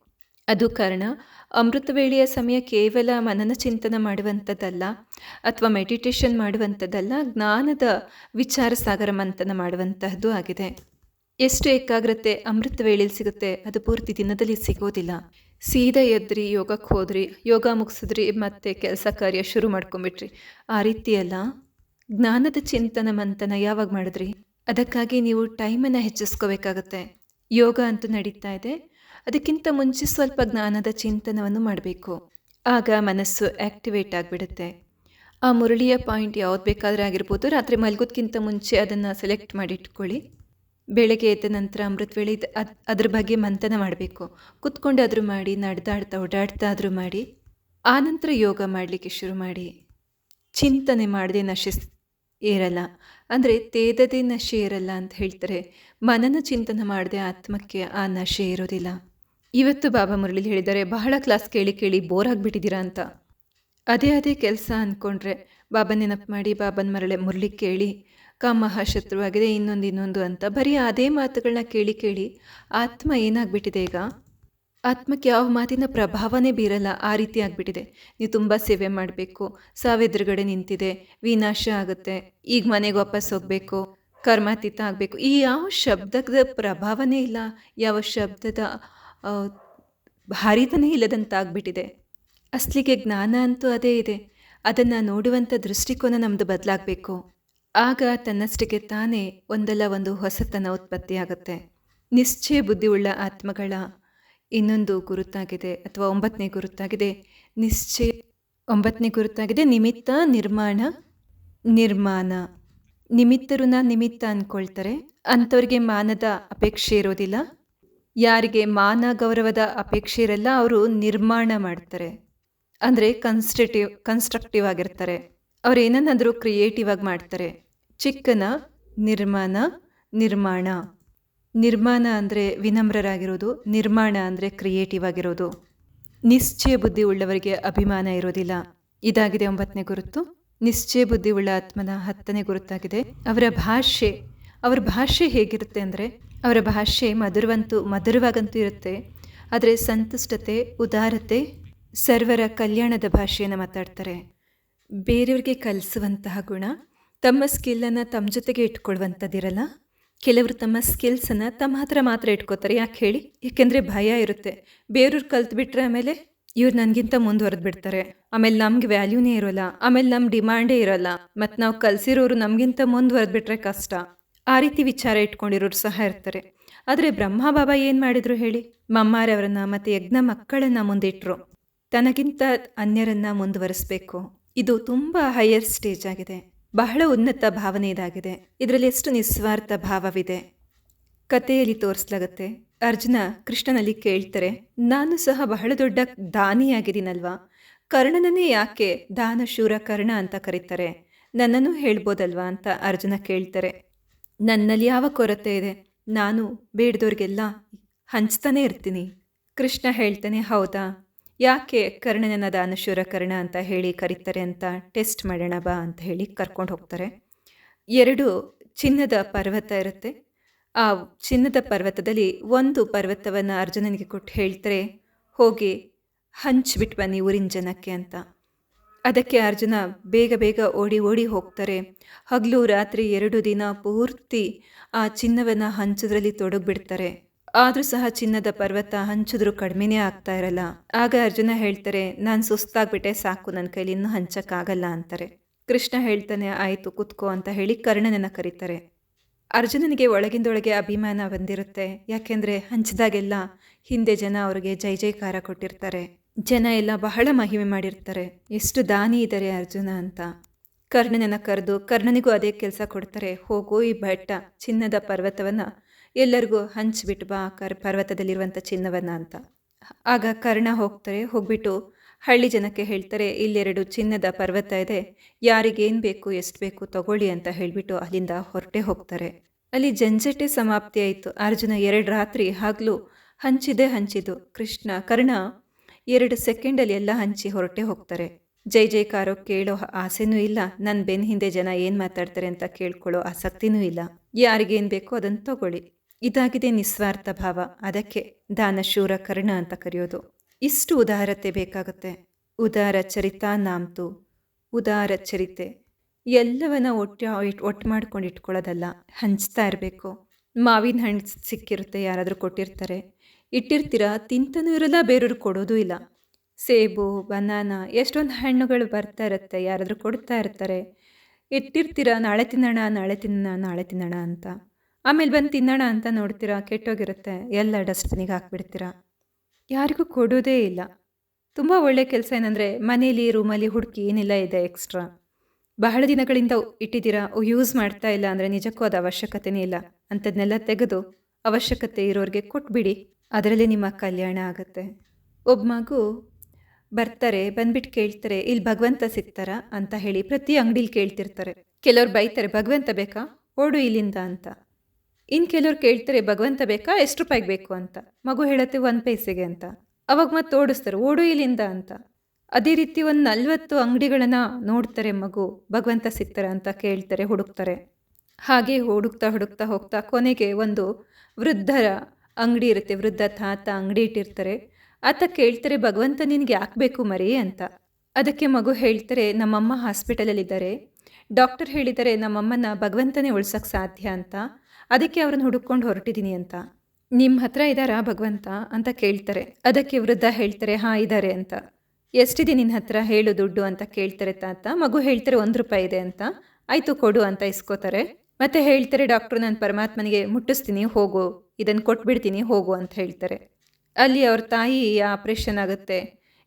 ಅದು ಕಾರಣ, ಅಮೃತ ವೇಳೆಯ ಸಮಯ ಕೇವಲ ಮನನ ಚಿಂತನೆ ಮಾಡುವಂಥದ್ದಲ್ಲ ಅಥವಾ ಮೆಡಿಟೇಷನ್ ಮಾಡುವಂಥದ್ದಲ್ಲ, ಜ್ಞಾನದ ವಿಚಾರ ಸಾಗರ ಮಂಥನ ಮಾಡುವಂತಹದ್ದು ಆಗಿದೆ. ಎಷ್ಟು ಏಕಾಗ್ರತೆ ಅಮೃತ ವೇಳೆಯಲ್ಲಿ ಸಿಗುತ್ತೆ, ಅದು ಪೂರ್ತಿ ದಿನದಲ್ಲಿ ಸಿಗೋದಿಲ್ಲ. ಸೀದಾ ಎದ್ರಿ, ಯೋಗಕ್ಕೆ ಹೋದ್ರಿ, ಯೋಗ ಮುಗಿಸಿದ್ರಿ, ಮತ್ತೆ ಕೆಲಸ ಕಾರ್ಯ ಶುರು ಮಾಡ್ಕೊಂಬಿಟ್ರಿ ಆ ರೀತಿಯಲ್ಲ, ಜ್ಞಾನದ ಚಿಂತನ ಮಂಥನ ಯಾವಾಗ ಮಾಡಿದ್ರಿ? ಅದಕ್ಕಾಗಿ ನೀವು ಟೈಮನ್ನು ಹೆಚ್ಚಿಸ್ಕೋಬೇಕಾಗತ್ತೆ. ಯೋಗ ಅಂತೂ ನಡೀತಾ ಇದೆ. ಅದಕ್ಕಿಂತ ಮುಂಚೆ ಸ್ವಲ್ಪ ಜ್ಞಾನದ ಚಿಂತನವನ್ನು ಮಾಡಬೇಕು. ಆಗ ಮನಸ್ಸು ಆ್ಯಕ್ಟಿವೇಟ್ ಆಗಿಬಿಡುತ್ತೆ. ಆ ಮುರಳಿಯ ಪಾಯಿಂಟ್ ಯಾವ್ದು ಬೇಕಾದರೆ ಆಗಿರ್ಬೋದು, ರಾತ್ರಿ ಮಲಗೋದಕ್ಕಿಂತ ಮುಂಚೆ ಅದನ್ನು ಸೆಲೆಕ್ಟ್ ಮಾಡಿ ಇಟ್ಕೊಳ್ಳಿ ಬೆಳಗ್ಗೆ ಎದ್ದ ನಂತರ ಅಮೃತ ವೇಳೆ ಅದು ಅದ್ರ ಬಗ್ಗೆ ಮಂಥನ ಮಾಡಬೇಕು. ಕುತ್ಕೊಂಡಾದರೂ ಮಾಡಿ, ನಡೆದಾಡ್ತಾ ಓಡಾಡ್ತಾ ಆದರೂ ಮಾಡಿ ಆನಂತರ ಯೋಗ ಮಾಡಲಿಕ್ಕೆ ಶುರು ಮಾಡಿ. ಚಿಂತನೆ ಮಾಡದೆ ನಶೆ ಏರಲ್ಲ. ಅಂದರೆ ತೇದದೆ ನಶೆ ಇರಲ್ಲ ಅಂತ ಹೇಳ್ತಾರೆ. ಮನನ ಚಿಂತನೆ ಮಾಡದೆ ಆತ್ಮಕ್ಕೆ ಆ ನಶೆ ಇರೋದಿಲ್ಲ ಇವತ್ತು ಬಾಬಾ ಮುರಳಿ ಹೇಳಿದ್ದಾರೆ, ಬಹಳ ಕ್ಲಾಸ್ ಕೇಳಿ ಕೇಳಿ ಬೋರ್ ಆಗಿಬಿಟ್ಟಿದ್ದೀರಾ ಅಂತ. ಅದೇ ಅದೇ ಕೆಲಸ ಅಂದ್ಕೊಂಡ್ರೆ ಬಾಬಾ ನೆನಪು ಮಾಡಿ ಬಾಬನ ಮರಳೆ ಮುರಳಿ ಕೇಳಿ ಮಹಾಶತ್ರುವಾಗಿದೆ ಇನ್ನೊಂದು ಇನ್ನೊಂದು ಅಂತ ಬರೀ ಅದೇ ಮಾತುಗಳನ್ನ ಕೇಳಿ ಕೇಳಿ ಆತ್ಮ ಏನಾಗ್ಬಿಟ್ಟಿದೆ ಈಗ? ಆತ್ಮಕ್ಕೆ ಯಾವ ಮಾತಿನ ಪ್ರಭಾವನೇ ಬೀರಲ್ಲ, ಆ ರೀತಿ ಆಗಿಬಿಟ್ಟಿದೆ. ನೀವು ತುಂಬ ಸೇವೆ ಮಾಡಬೇಕು ಸಾವೆದುರುಗಡೆ ನಿಂತಿದೆ, ವಿನಾಶ ಆಗುತ್ತೆ, ಈಗ ಮನೆಗೆ ವಾಪಸ್ ಹೋಗಬೇಕು, ಕರ್ಮಾತೀತ ಆಗಬೇಕು, ಈ ಯಾವ ಶಬ್ದದ ಪ್ರಭಾವನೇ ಇಲ್ಲ, ಯಾವ ಶಬ್ದದ ಭಾರಿತನೇ ಇಲ್ಲದಂತ ಆಗ್ಬಿಟ್ಟಿದೆ ಅಸ್ಲಿಗೆ ಜ್ಞಾನ ಅಂತೂ ಅದೇ ಇದೆ. ಅದನ್ನು ನೋಡುವಂಥ ದೃಷ್ಟಿಕೋನ ನಮ್ಮದು ಬದಲಾಗಬೇಕು. ಆಗ ತನ್ನಷ್ಟಕ್ಕೆ ತಾನೇ ಒಂದಲ್ಲ ಒಂದು ಹೊಸತನ ಉತ್ಪತ್ತಿಯಾಗುತ್ತೆ ನಿಶ್ಚಯ ಬುದ್ಧಿಯುಳ್ಳ ಆತ್ಮಗಳ ಇನ್ನೊಂದು ಗುರುತಾಗಿದೆ ಅಥವಾ ಒಂಬತ್ತನೇ ಗುರುತಾಗಿದೆ. ನಿಶ್ಚಯ ಒಂಬತ್ತನೇ ಗುರುತಾಗಿದೆ ನಿಮಿತ್ತ ನಿರ್ಮಾಣ ನಿರ್ಮಾಣ. ನಿಮಿತ್ತರುನ ನಿಮಿತ್ತ ಅಂದ್ಕೊಳ್ತಾರೆ. ಅಂಥವ್ರಿಗೆ ಮಾನದ ಅಪೇಕ್ಷೆ ಇರೋದಿಲ್ಲ. ಯಾರಿಗೆ ಮಾನ ಗೌರವದ ಅಪೇಕ್ಷೆ ಇರಲ್ಲ, ಅವರು ನಿರ್ಮಾಣ ಮಾಡ್ತಾರೆ. ಅಂದರೆ ಕನ್ಸ್ಟ್ರಕ್ಟಿವ್ ಕನ್ಸ್ಟ್ರಕ್ಟಿವ್ ಆಗಿರ್ತಾರೆ. ಅವ್ರು ಏನನ್ನಾದರೂ ಕ್ರಿಯೇಟಿವ್ ಆಗಿ ಮಾಡ್ತಾರೆ. ಚಿಕ್ಕನ ನಿರ್ಮಾಣ ನಿರ್ಮಾಣ. ನಿರ್ಮಾಣ ಅಂದರೆ ವಿನಮ್ರರಾಗಿರೋದು, ನಿರ್ಮಾಣ ಅಂದರೆ ಕ್ರಿಯೇಟಿವ್ ಆಗಿರೋದು. ನಿಶ್ಚಯ ಬುದ್ಧಿ ಉಳ್ಳವರಿಗೆ ಅಭಿಮಾನ ಇರೋದಿಲ್ಲ. ಇದಾಗಿದೆ ಒಂಬತ್ತನೇ ಗುರುತು. ನಿಶ್ಚಯ ಬುದ್ಧಿ ಉಳ್ಳ ಆತ್ಮನ ಹತ್ತನೇ ಗುರುತಾಗಿದೆ. ಅವರ ಭಾಷೆ ಅವರ ಭಾಷೆ ಹೇಗಿರುತ್ತೆ ಅಂದರೆ, ಅವರ ಭಾಷೆ ಮಧುರವಂತೂ, ಮಧುರವಾಗಂತೂ ಇರುತ್ತೆ. ಆದರೆ ಸಂತುಷ್ಟತೆ, ಉದಾರತೆ, ಸರ್ವರ ಕಲ್ಯಾಣದ ಭಾಷೆಯನ್ನು ಮಾತಾಡ್ತಾರೆ. ಬೇರೆಯವ್ರಿಗೆ ಕಲಿಸುವಂತಹ ಗುಣ, ತಮ್ಮ ಸ್ಕಿಲ್ಲನ್ನು ತಮ್ಮ ಜೊತೆಗೆ ಇಟ್ಕೊಳ್ಳುವಂಥದ್ದಿರಲ್ಲ ಕೆಲವರು ತಮ್ಮ ಸ್ಕಿಲ್ಸನ್ನು ತಮ್ಮ ಹತ್ರ ಮಾತ್ರ ಇಟ್ಕೋತಾರೆ. ಯಾಕೆ ಹೇಳಿ? ಏಕೆಂದರೆ ಭಯ ಇರುತ್ತೆ. ಬೇರೆಯವ್ರು ಕಲ್ತು ಬಿಟ್ಟರೆ ಆಮೇಲೆ ಇವ್ರು ನನಗಿಂತ ಮುಂದುವರೆದು ಬಿಡ್ತಾರೆ. ಆಮೇಲೆ ನಮ್ಗೆ ವ್ಯಾಲ್ಯೂನೇ ಇರೋಲ್ಲ. ಆಮೇಲೆ ನಮ್ಮ ಡಿಮ್ಯಾಂಡೇ ಇರೋಲ್ಲ. ಮತ್ತು ನಾವು ಕಲಿಸಿರೋರು ನಮಗಿಂತ ಮುಂದುವರೆದು ಬಿಟ್ಟರೆ ಕಷ್ಟ. ಆ ರೀತಿ ವಿಚಾರ ಇಟ್ಕೊಂಡಿರೋರು ಸಹ ಇರ್ತಾರೆ. ಆದರೆ ಬ್ರಹ್ಮ ಬಾಬಾ ಏನು ಮಾಡಿದ್ರು ಹೇಳಿ? ಮಮ್ಮಾರವರನ್ನ ಮತ್ತು ಯಜ್ಞ ಮಕ್ಕಳನ್ನು ಮುಂದಿಟ್ಟರು ತನಗಿಂತ ಅನ್ಯರನ್ನು ಮುಂದುವರಿಸಬೇಕು. ಇದು ತುಂಬ ಹೈಯರ್ ಸ್ಟೇಜ್ ಆಗಿದೆ. ಬಹಳ ಉನ್ನತ ಭಾವನೆ ಇದಾಗಿದೆ. ಇದರಲ್ಲಿ ಎಷ್ಟು ನಿಸ್ವಾರ್ಥ ಭಾವವಿದೆ. ಕಥೆಯಲ್ಲಿ ತೋರಿಸ್ಲಾಗತ್ತೆ. ಅರ್ಜುನ ಕೃಷ್ಣನಲ್ಲಿ ಕೇಳ್ತಾರೆ, ನಾನು ಸಹ ಬಹಳ ದೊಡ್ಡ ದಾನಿಯಾಗಿದ್ದೀನಲ್ವಾ? ಕರ್ಣನನ್ನೇ ಯಾಕೆ ದಾನ ಶೂರ ಕರ್ಣ ಅಂತ ಕರೀತಾರೆ? ನನ್ನನ್ನು ಹೇಳ್ಬೋದಲ್ವಾ? ಅಂತ ಅರ್ಜುನ ಕೇಳ್ತಾರೆ. ನನ್ನಲ್ಲಿ ಯಾವ ಕೊರತೆ ಇದೆ? ನಾನು ಬೇಡದವ್ರಿಗೆಲ್ಲ ಹಂಚ್ತಾನೆ ಇರ್ತೀನಿ. ಕೃಷ್ಣ ಹೇಳ್ತಾನೆ, ಹೌದಾ? ಯಾಕೆ ಕರ್ಣನ ದಾನಶೂರ ಕರ್ಣ ಅಂತ ಹೇಳಿ ಕರೀತಾರೆ ಅಂತ ಟೆಸ್ಟ್ ಮಾಡೋಣ ಬಾ ಅಂತ ಹೇಳಿ ಕರ್ಕೊಂಡು ಹೋಗ್ತಾರೆ. ಎರಡು ಚಿನ್ನದ ಪರ್ವತ ಇರುತ್ತೆ. ಆ ಚಿನ್ನದ ಪರ್ವತದಲ್ಲಿ ಒಂದು ಪರ್ವತವನ್ನು ಅರ್ಜುನನಿಗೆ ಕೊಟ್ಟು ಹೇಳ್ತಾರೆ, ಹೋಗಿ ಹಂಚ್ಬಿಟ್ಟು ಬನ್ನಿ ಊರಿನ ಜನಕ್ಕೆ ಅಂತ. ಅದಕ್ಕೆ ಅರ್ಜುನ ಬೇಗ ಬೇಗ ಓಡಿ ಓಡಿ ಹೋಗ್ತಾರೆ. ಹಗಲು ರಾತ್ರಿ ಎರಡು ದಿನ ಪೂರ್ತಿ ಆ ಚಿನ್ನವನ್ನು ಹಂಚೋದ್ರಲ್ಲಿ ತೊಡಗ್ಬಿಡ್ತಾರೆ. ಆದರೂ ಸಹ ಚಿನ್ನದ ಪರ್ವತ ಹಂಚಿದ್ರು ಕಡಿಮೆನೇ ಆಗ್ತಾ ಇರಲ್ಲ. ಆಗ ಅರ್ಜುನ ಹೇಳ್ತಾರೆ, ನಾನು ಸುಸ್ತಾಗ್ಬಿಟ್ಟೆ, ಸಾಕು ನನ್ನ ಕೈಲಿ ಇನ್ನೂ ಹಂಚಕ್ಕಾಗಲ್ಲ ಅಂತಾರೆ. ಕೃಷ್ಣ ಹೇಳ್ತಾನೆ, ಆಯಿತು, ಕುತ್ಕೋ ಅಂತ ಹೇಳಿ ಕರ್ಣನನ್ನು ಕರೀತಾರೆ. ಅರ್ಜುನನಿಗೆ ಒಳಗಿಂದೊಳಗೆ ಅಭಿಮಾನ ಬಂದಿರುತ್ತೆ. ಯಾಕೆಂದರೆ ಹಂಚಿದಾಗೆಲ್ಲ ಹಿಂದೆ ಜನ ಅವರಿಗೆ ಜೈ ಜೈಕಾರ ಕೊಟ್ಟಿರ್ತಾರೆ. ಜನ ಎಲ್ಲ ಬಹಳ ಮಹಿಮೆ ಮಾಡಿರ್ತಾರೆ. ಎಷ್ಟು ದಾನಿ ಇದ್ದಾರೆ ಅರ್ಜುನ ಅಂತ. ಕರ್ಣನನ್ನು ಕರೆದು ಕರ್ಣನಿಗೂ ಅದೇ ಕೆಲಸ ಕೊಡ್ತಾರೆ. ಹೋಗು ಈ ಬೆಟ್ಟ, ಚಿನ್ನದ ಪರ್ವತವನ್ನು ಎಲ್ಲರಿಗೂ ಹಂಚಿಬಿಟ್ಟು ಬಾ ಕರ್ ಪರ್ವತದಲ್ಲಿರುವಂಥ ಚಿನ್ನವನ್ನು ಅಂತ. ಆಗ ಕರ್ಣ ಹೋಗ್ತಾರೆ. ಹೋಗ್ಬಿಟ್ಟು ಹಳ್ಳಿ ಜನಕ್ಕೆ ಹೇಳ್ತಾರೆ, ಇಲ್ಲೆರಡು ಚಿನ್ನದ ಪರ್ವತ ಇದೆ. ಯಾರಿಗೇನು ಬೇಕು, ಎಷ್ಟು ಬೇಕು ತಗೊಳ್ಳಿ ಅಂತ ಹೇಳಿಬಿಟ್ಟು ಅಲ್ಲಿಂದ ಹೊರಟೆ ಹೋಗ್ತಾರೆ. ಅಲ್ಲಿ ಜಂಜಟೆ ಸಮಾಪ್ತಿ ಆಯಿತು. ಅರ್ಜುನ ಎರಡು ರಾತ್ರಿ ಹಗಲು ಹಂಚಿದೆ ಹಂಚಿದು ಕೃಷ್ಣ, ಕರ್ಣ ಎರಡು ಸೆಕೆಂಡಲ್ಲಿ ಎಲ್ಲ ಹಂಚಿ ಹೊರಟೆ ಹೋಗ್ತಾರೆ. ಜೈ ಜೈಕಾರೋ ಕೇಳೋ ಆಸೆನೂ ಇಲ್ಲ. ನನ್ನ ಬೆನ್ನ ಹಿಂದೆ ಜನ ಏನು ಮಾತಾಡ್ತಾರೆ ಅಂತ ಕೇಳ್ಕೊಳ್ಳೋ ಆಸಕ್ತಿನೂ ಇಲ್ಲ. ಯಾರಿಗೇನು ಬೇಕೋ ಅದನ್ನು ತಗೊಳ್ಳಿ. ಇದಾಗಿದೆ ನಿಸ್ವಾರ್ಥ ಭಾವ. ಅದಕ್ಕೆ ದಾನ, ಶೂರ, ಕರ್ಣ ಅಂತ ಕರೆಯೋದು. ಇಷ್ಟು ಉದಾರತೆ ಬೇಕಾಗುತ್ತೆ. ಉದಾರ ಚರಿತಾ ನಾಮ್ತು. ಉದಾರ ಚರಿತೆ. ಎಲ್ಲವನ್ನ ಒಟ್ಟು ಒಟ್ಟು ಮಾಡ್ಕೊಂಡು ಇಟ್ಕೊಳ್ಳೋದಲ್ಲ. ಹಂಚ್ತಾ ಇರಬೇಕು. ಮಾವಿನ ಹಣ್ಣು ಸಿಕ್ಕಿರುತ್ತೆ, ಯಾರಾದರೂ ಕೊಟ್ಟಿರ್ತಾರೆ. ಇಟ್ಟಿರ್ತೀರ? ತಿಂತನೂ ಇರಲ್ಲ ಬೇರೆಯವ್ರು ಕೊಡೋದು ಇಲ್ಲ. ಸೇಬು, ಬನಾನ, ಎಷ್ಟೊಂದು ಹಣ್ಣುಗಳು ಬರ್ತಾ ಇರುತ್ತೆ, ಯಾರಾದರೂ ಕೊಡ್ತಾ ಇರ್ತಾರೆ. ಇಟ್ಟಿರ್ತೀರ? ನಾಳೆ ತಿನ್ನೋಣ ನಾಳೆ ತಿನ್ನೋಣ ನಾಳೆ ತಿನ್ನೋಣ ಅಂತ. ಆಮೇಲೆ ಬಂದು ತಿನ್ನೋಣ ಅಂತ ನೋಡ್ತೀರಾ? ಕೆಟ್ಟೋಗಿರುತ್ತೆ. ಎಲ್ಲ ಡಸ್ಟ್ಬಿನಿಗೆ ಹಾಕ್ಬಿಡ್ತೀರಾ? ಯಾರಿಗೂ ಕೊಡೋದೇ ಇಲ್ಲ. ತುಂಬ ಒಳ್ಳೆಯ ಕೆಲಸ ಏನಂದರೆ, ಮನೇಲಿ, ರೂಮಲ್ಲಿ ಹುಡುಕಿ ಏನೆಲ್ಲ ಇದೆ ಎಕ್ಸ್ಟ್ರಾ? ಬಹಳ ದಿನಗಳಿಂದ ಇಟ್ಟಿದ್ದೀರಾ? ಯೂಸ್ ಮಾಡ್ತಾ ಇಲ್ಲ ಅಂದರೆ ನಿಜಕ್ಕೂ ಅದು ಅವಶ್ಯಕತೆನೇ ಇಲ್ಲ. ಅಂಥದ್ನೆಲ್ಲ ತೆಗೆದು ಅವಶ್ಯಕತೆ ಇರೋರಿಗೆ ಕೊಟ್ಬಿಡಿ. ಅದರಲ್ಲಿ ನಿಮ್ಮ ಕಲ್ಯಾಣ ಆಗುತ್ತೆ. ಒಬ್ಬ ಮಗು ಬರ್ತಾರೆ ಬಂದ್ಬಿಟ್ಟು ಕೇಳ್ತಾರೆ ಇಲ್ಲಿ ಭಗವಂತ ಸಿಗ್ತಾರಾ? ಅಂತ ಹೇಳಿ ಪ್ರತಿ ಅಂಗಡಿಲಿ ಕೇಳ್ತಿರ್ತಾರೆ. ಕೆಲವ್ರು ಬೈತಾರೆ, ಭಗವಂತ ಬೇಕಾ? ಓಡು ಇಲ್ಲಿಂದ ಅಂತ. ಇನ್ನು ಕೆಲವ್ರು ಕೇಳ್ತಾರೆ, ಭಗವಂತ ಬೇಕಾ? ಎಷ್ಟು ರೂಪಾಯಿಗೆ ಬೇಕು? ಅಂತ. ಮಗು ಹೇಳತ್ತೆ, ಒಂದು ಪೈಸೆಗೆ ಅಂತ. ಅವಾಗ ಮತ್ತೆ ಓಡಿಸ್ತಾರೆ, ಓಡು ಇಲ್ಲಿಂದ ಅಂತ. ಅದೇ ರೀತಿ ಒಂದು ನಲ್ವತ್ತು ಅಂಗಡಿಗಳನ್ನು ನೋಡ್ತಾರೆ ಮಗು, ಭಗವಂತ ಸಿಗ್ತಾರೆ? ಅಂತ ಕೇಳ್ತಾರೆ, ಹುಡುಕ್ತಾರೆ. ಹಾಗೆ ಹುಡುಕ್ತಾ ಹುಡುಕ್ತಾ ಹೋಗ್ತಾ ಕೊನೆಗೆ ಒಂದು ವೃದ್ಧರ ಅಂಗಡಿ ಇರುತ್ತೆ, ವೃದ್ಧ ತಾತ ಅಂಗಡಿ ಇಟ್ಟಿರ್ತಾರೆ. ಆತ ಕೇಳ್ತಾರೆ, ಭಗವಂತ ನಿನಗೆ ಯಾಕೆ ಬೇಕು ಮರಿ ಅಂತ. ಅದಕ್ಕೆ ಮಗು ಹೇಳ್ತಾರೆ, ನಮ್ಮಮ್ಮ ಹಾಸ್ಪಿಟಲಲ್ಲಿದ್ದಾರೆ. ಡಾಕ್ಟರ್ ಹೇಳಿದ್ದಾರೆ ನಮ್ಮಮ್ಮನ ಭಗವಂತನೇ ಉಳ್ಸೋಕ್ಕೆ ಸಾಧ್ಯ ಅಂತ. ಅದಕ್ಕೆ ಅವ್ರನ್ನ ಹುಡುಕೊಂಡು ಹೊರಟಿದ್ದೀನಿ ಅಂತ. ನಿಮ್ಮ ಹತ್ರ ಇದ್ದಾರಾ ಭಗವಂತ? ಅಂತ ಕೇಳ್ತಾರೆ. ಅದಕ್ಕೆ ವೃದ್ಧ ಹೇಳ್ತಾರೆ, ಹಾಂ ಇದ್ದಾರೆ ಅಂತ. ಎಷ್ಟಿದೆ ನಿನ್ನ ಹತ್ರ? ಹೇಳು ದುಡ್ಡು, ಅಂತ ಕೇಳ್ತಾರೆ ತಾತ. ಮಗು ಹೇಳ್ತಾರೆ, ಒಂದು ರೂಪಾಯಿ ಇದೆ ಅಂತ. ಆಯಿತು, ಕೊಡು ಅಂತ ಇಸ್ಕೋತಾರೆ. ಮತ್ತೆ ಹೇಳ್ತಾರೆ ಡಾಕ್ಟ್ರು, ನಾನು ಪರಮಾತ್ಮನಿಗೆ ಮುಟ್ಟಿಸ್ತೀನಿ, ಹೋಗು ಇದನ್ನು ಕೊಟ್ಬಿಡ್ತೀನಿ, ಹೋಗು, ಅಂತ ಹೇಳ್ತಾರೆ. ಅಲ್ಲಿ ಅವ್ರ ತಾಯಿ ಆಪ್ರೇಷನ್ ಆಗುತ್ತೆ.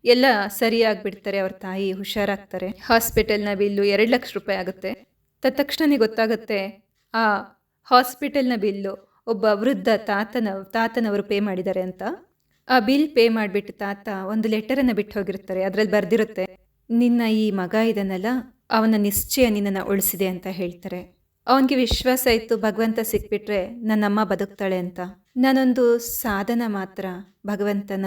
ಎಲ್ಲ ಸರಿಯಾಗಿಬಿಡ್ತಾರೆ, ಅವ್ರ ತಾಯಿ ಹುಷಾರಾಗ್ತಾರೆ. ಹಾಸ್ಪಿಟಲ್ನ ಬಿಲ್ಲು ಎರಡು ಲಕ್ಷ ರೂಪಾಯಿ ಆಗುತ್ತೆ. ತತ್ಕ್ಷಣನೇ ಗೊತ್ತಾಗುತ್ತೆ, ಆ ಹಾಸ್ಪಿಟಲ್ನ ಬಿಲ್ಲು ಒಬ್ಬ ವೃದ್ಧ ತಾತನ, ತಾತನವರು ಪೇ ಮಾಡಿದ್ದಾರೆ ಅಂತ. ಆ ಬಿಲ್ ಪೇ ಮಾಡಿಬಿಟ್ಟು ತಾತ ಒಂದು ಲೆಟರನ್ನು ಬಿಟ್ಟು ಹೋಗಿರ್ತಾರೆ, ಅದರಲ್ಲಿ ಬರೆದಿರುತ್ತೆ, ನಿನ್ನ ಈ ಮಗ ಇದನ್ನಲ್ಲ ಅವನ ನಿಶ್ಚಯ ನಿನ್ನನ್ನು ಉಳಿಸಿದೆ, ಅಂತ ಹೇಳ್ತಾರೆ. ಅವನಿಗೆ ವಿಶ್ವಾಸ ಇತ್ತು ಭಗವಂತ ಸಿಕ್ಬಿಟ್ರೆ ನನ್ನಮ್ಮ ಬದುಕ್ತಾಳೆ ಅಂತ. ನಾನೊಂದು ಸಾಧನ ಮಾತ್ರ ಭಗವಂತನ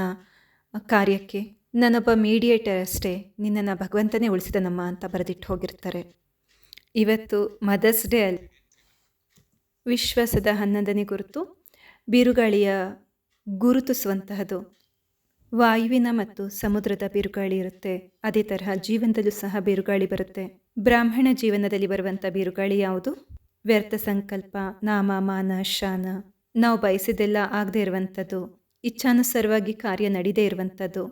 ಕಾರ್ಯಕ್ಕೆ. ನಾನೊಬ್ಬ ಮೀಡಿಯೇಟರ್ ಅಷ್ಟೇ. ನಿನ್ನನ್ನು ಭಗವಂತನೇ ಉಳಿಸಿದನಮ್ಮ ಅಂತ ಬರೆದಿಟ್ಟು ಹೋಗಿರ್ತಾರೆ. ಇವತ್ತು ಮದರ್ಸ್ ಡೇ ಅಲ್ಲಿ ವಿಶ್ವಾಸದ ಹನ್ನೊಂದನೇ ಗುರುತು ಬಿರುಗಾಳಿಯ ಗುರುತಿಸುವಂತಹದ್ದು ವಾಯುವಿನ ಮತ್ತು ಸಮುದ್ರದ ಬಿರುಗಾಳಿ ಇರುತ್ತೆ. ಅದೇ ತರಹ ಜೀವನದಲ್ಲೂ ಸಹ ಬಿರುಗಾಳಿ ಬರುತ್ತೆ. ಬ್ರಾಹ್ಮಣ ಜೀವನದಲ್ಲಿ ಬರುವಂಥ ಬಿರುಗಾಳಿ ಯಾವುದು? ವ್ಯರ್ಥ ಸಂಕಲ್ಪ, ನಾಮ, ಮಾನ, ಶಾನ. ನಾವು ಬಯಸಿದೆಲ್ಲ ಆಗದೆ ಇರುವಂಥದ್ದು. ಇಚ್ಛಾನುಸಾರವಾಗಿ ಕಾರ್ಯ ನಡೀದೇ ಇರುವಂಥದ್ದು.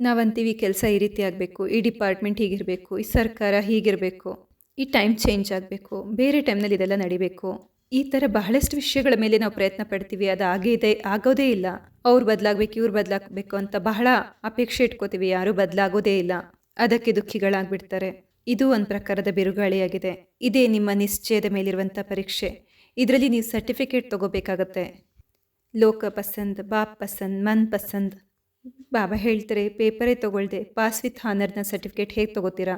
ನಾವಂತೀವಿ ಕೆಲಸ ಈ ರೀತಿ ಆಗಬೇಕು, ಈ ಡಿಪಾರ್ಟ್ಮೆಂಟ್ ಹೀಗಿರಬೇಕು, ಈ ಸರ್ಕಾರ ಹೀಗಿರಬೇಕು, ಈ ಟೈಮ್ ಚೇಂಜ್ ಆಗಬೇಕು, ಬೇರೆ ಟೈಮ್ನಲ್ಲಿ ಇದೆಲ್ಲ ನಡಿಬೇಕು. ಈ ಥರ ಬಹಳಷ್ಟು ವಿಷಯಗಳ ಮೇಲೆ ನಾವು ಪ್ರಯತ್ನ ಪಡ್ತೀವಿ. ಅದು ಆಗಿದೆ ಆಗೋದೇ ಇಲ್ಲ. ಅವ್ರು ಬದಲಾಗಬೇಕು, ಇವ್ರು ಬದಲಾಗಬೇಕು ಅಂತ ಬಹಳ ಅಪೇಕ್ಷೆ ಇಟ್ಕೋತೀವಿ. ಯಾರೂ ಬದಲಾಗೋದೇ ಇಲ್ಲ. ಅದಕ್ಕೆ ದುಃಖಿಗಳಾಗ್ಬಿಡ್ತಾರೆ. ಇದು ಒಂದು ಪ್ರಕಾರದ ಬಿರುಗಾಳಿಯಾಗಿದೆ. ಇದೇ ನಿಮ್ಮ ನಿಶ್ಚಯದ ಮೇಲಿರುವಂಥ ಪರೀಕ್ಷೆ. ಇದರಲ್ಲಿ ನೀವು ಸರ್ಟಿಫಿಕೇಟ್ ತಗೋಬೇಕಾಗತ್ತೆ. ಲೋಕ ಪಸಂದ್, ಬಾಪ್ ಪಸಂದ್, ಮನ್ ಪಸಂದ್. ಬಾಬಾ ಹೇಳ್ತಾರೆ, ಪೇಪರೇ ತಗೊಳ್ದೆ ಪಾಸ್ ವಿತ್ ಹಾನರ್ನ ಸರ್ಟಿಫಿಕೇಟ್ ಹೇಗೆ ತಗೋತೀರಾ?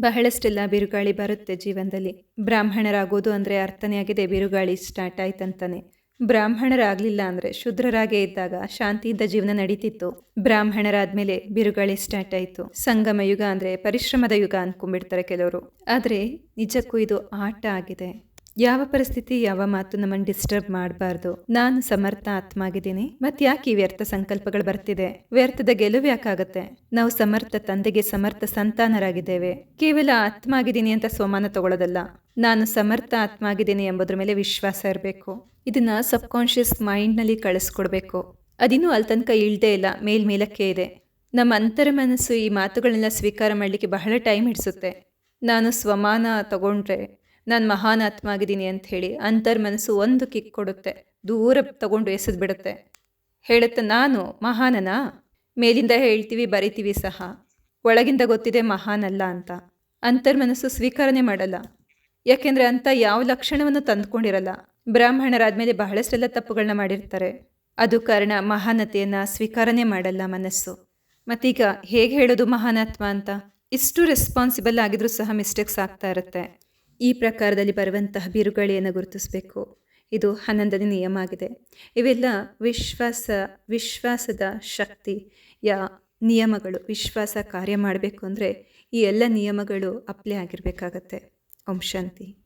ಬಹಳಷ್ಟೆಲ್ಲ ಬಿರುಗಾಳಿ ಬರುತ್ತೆ ಜೀವನದಲ್ಲಿ. ಬ್ರಾಹ್ಮಣರಾಗೋದು ಅಂದರೆ ಅರ್ಥನೇ ಆಗಿದೆ, ಬಿರುಗಾಳಿ ಸ್ಟಾರ್ಟ್ ಆಯ್ತಂತಾನೆ. ಬ್ರಾಹ್ಮಣರಾಗಲಿಲ್ಲ ಅಂದರೆ ಶುದ್ರರಾಗೇ ಇದ್ದಾಗ ಶಾಂತಿಯಿಂದ ಜೀವನ ನಡೀತಿತ್ತು. ಬ್ರಾಹ್ಮಣರಾದ್ಮೇಲೆ ಬಿರುಗಾಳಿ ಸ್ಟಾರ್ಟ್ ಆಯಿತು. ಸಂಗಮ ಯುಗ ಅಂದರೆ ಪರಿಶ್ರಮದ ಯುಗ ಅಂದ್ಕೊಂಡ್ಬಿಡ್ತಾರೆ ಕೆಲವರು. ಆದರೆ ನಿಜಕ್ಕೂ ಇದು ಆಟ ಆಗಿದೆ. ಯಾವ ಪರಿಸ್ಥಿತಿ ಯಾವ ಮಾತು ನಮ್ಮನ್ನು ಡಿಸ್ಟರ್ಬ್ ಮಾಡಬಾರ್ದು. ನಾನು ಸಮರ್ಥ ಆತ್ಮ ಆಗಿದ್ದೀನಿ ಮತ್ತೆ ಯಾಕೆ ಈ ವ್ಯರ್ಥ ಸಂಕಲ್ಪಗಳು ಬರ್ತಿದೆ? ವ್ಯರ್ಥದ ಗೆಲುವು ಯಾಕಾಗತ್ತೆ? ನಾವು ಸಮರ್ಥ ತಂದೆಗೆ ಸಮರ್ಥ ಸಂತಾನರಾಗಿದ್ದೇವೆ. ಕೇವಲ ಆತ್ಮ ಆಗಿದ್ದೀನಿ ಅಂತ ಸೋಮಾನ ತಗೊಳ್ಳೋದಲ್ಲ ನಾನು ಸಮರ್ಥ ಆತ್ಮ ಆಗಿದ್ದೀನಿ ಎಂಬುದ್ರ ಮೇಲೆ ವಿಶ್ವಾಸ ಇರಬೇಕು. ಇದನ್ನ ಸಬ್ ಮೈಂಡ್ ಮೈಂಡ್ನಲ್ಲಿ ಕಳಿಸ್ಕೊಡ್ಬೇಕು. ಅದಿನ್ನೂ ಅಲ್ಲಿ ತನಕ ಇಳ್ದೇ ಇಲ್ಲ ಮೇಲ್ಮೇಲಕ್ಕೆ ಇದೆ. ನಮ್ಮ ಅಂತರ ಮನಸ್ಸು ಈ ಮಾತುಗಳನ್ನೆಲ್ಲ ಸ್ವೀಕಾರ ಮಾಡಲಿಕ್ಕೆ ಬಹಳ ಟೈಮ್ ಹಿಡಿಸುತ್ತೆ. ನಾನು ಸ್ವಮಾನ ತಗೊಂಡ್ರೆ ನಾನು ಮಹಾನ್ ಆತ್ಮ ಆಗಿದ್ದೀನಿ ಅಂತ ಹೇಳಿ ಅಂತರ್ ಮನಸ್ಸು ಒಂದು ಕಿಕ್ ಕೊಡುತ್ತೆ. ದೂರ ತಗೊಂಡು ಎಸೆದು ಬಿಡುತ್ತೆ. ಹೇಳುತ್ತೆ, ನಾನು ಮಹಾನನ? ಮೇಲಿಂದ ಹೇಳ್ತೀವಿ, ಬರಿತೀವಿ ಸಹ. ಒಳಗಿಂದ ಗೊತ್ತಿದೆ ಮಹಾನಲ್ಲ ಅಂತ. ಅಂತರ್ ಮನಸ್ಸು ಸ್ವೀಕಾರನೆ ಮಾಡಲ್ಲ. ಯಾಕೆಂದರೆ ಅಂತ ಯಾವ ಲಕ್ಷಣವನ್ನು ತಂದುಕೊಂಡಿರಲ್ಲ. ಬ್ರಾಹ್ಮಣರಾದ್ಮೇಲೆ ಬಹಳಷ್ಟೆಲ್ಲ ತಪ್ಪುಗಳನ್ನ ಮಾಡಿರ್ತಾರೆ. ಅದು ಕಾರಣ ಮಹಾನತೆಯನ್ನು ಸ್ವೀಕಾರನೆ ಮಾಡಲ್ಲ ಮನಸ್ಸು. ಮತ್ತೀಗ ಹೇಗೆ ಹೇಳೋದು ಮಹಾನಾತ್ಮ ಅಂತ? ಇಷ್ಟು ರೆಸ್ಪಾನ್ಸಿಬಲ್ ಆಗಿದ್ರೂ ಸಹ ಮಿಸ್ಟೇಕ್ಸ್ ಆಗ್ತಾ ಇರುತ್ತೆ. ಈ ಪ್ರಕಾರದಲ್ಲಿ ಬರುವಂತಹ ಬಿರುಗಾಳಿಯನ್ನು ಗುರುತಿಸಬೇಕು. ಇದು ಹನ್ನೊಂದನೇ ನಿಯಮ ಆಗಿದೆ. ಇವೆಲ್ಲ ವಿಶ್ವಾಸ, ವಿಶ್ವಾಸದ ಶಕ್ತಿಯ ನಿಯಮಗಳು. ವಿಶ್ವಾಸ ಕಾರ್ಯ ಮಾಡಬೇಕು ಅಂದರೆ ಈ ಎಲ್ಲ ನಿಯಮಗಳು ಅಪ್ಲೈ ಆಗಿರಬೇಕಾಗತ್ತೆ. ಓಂ ಶಾಂತಿ.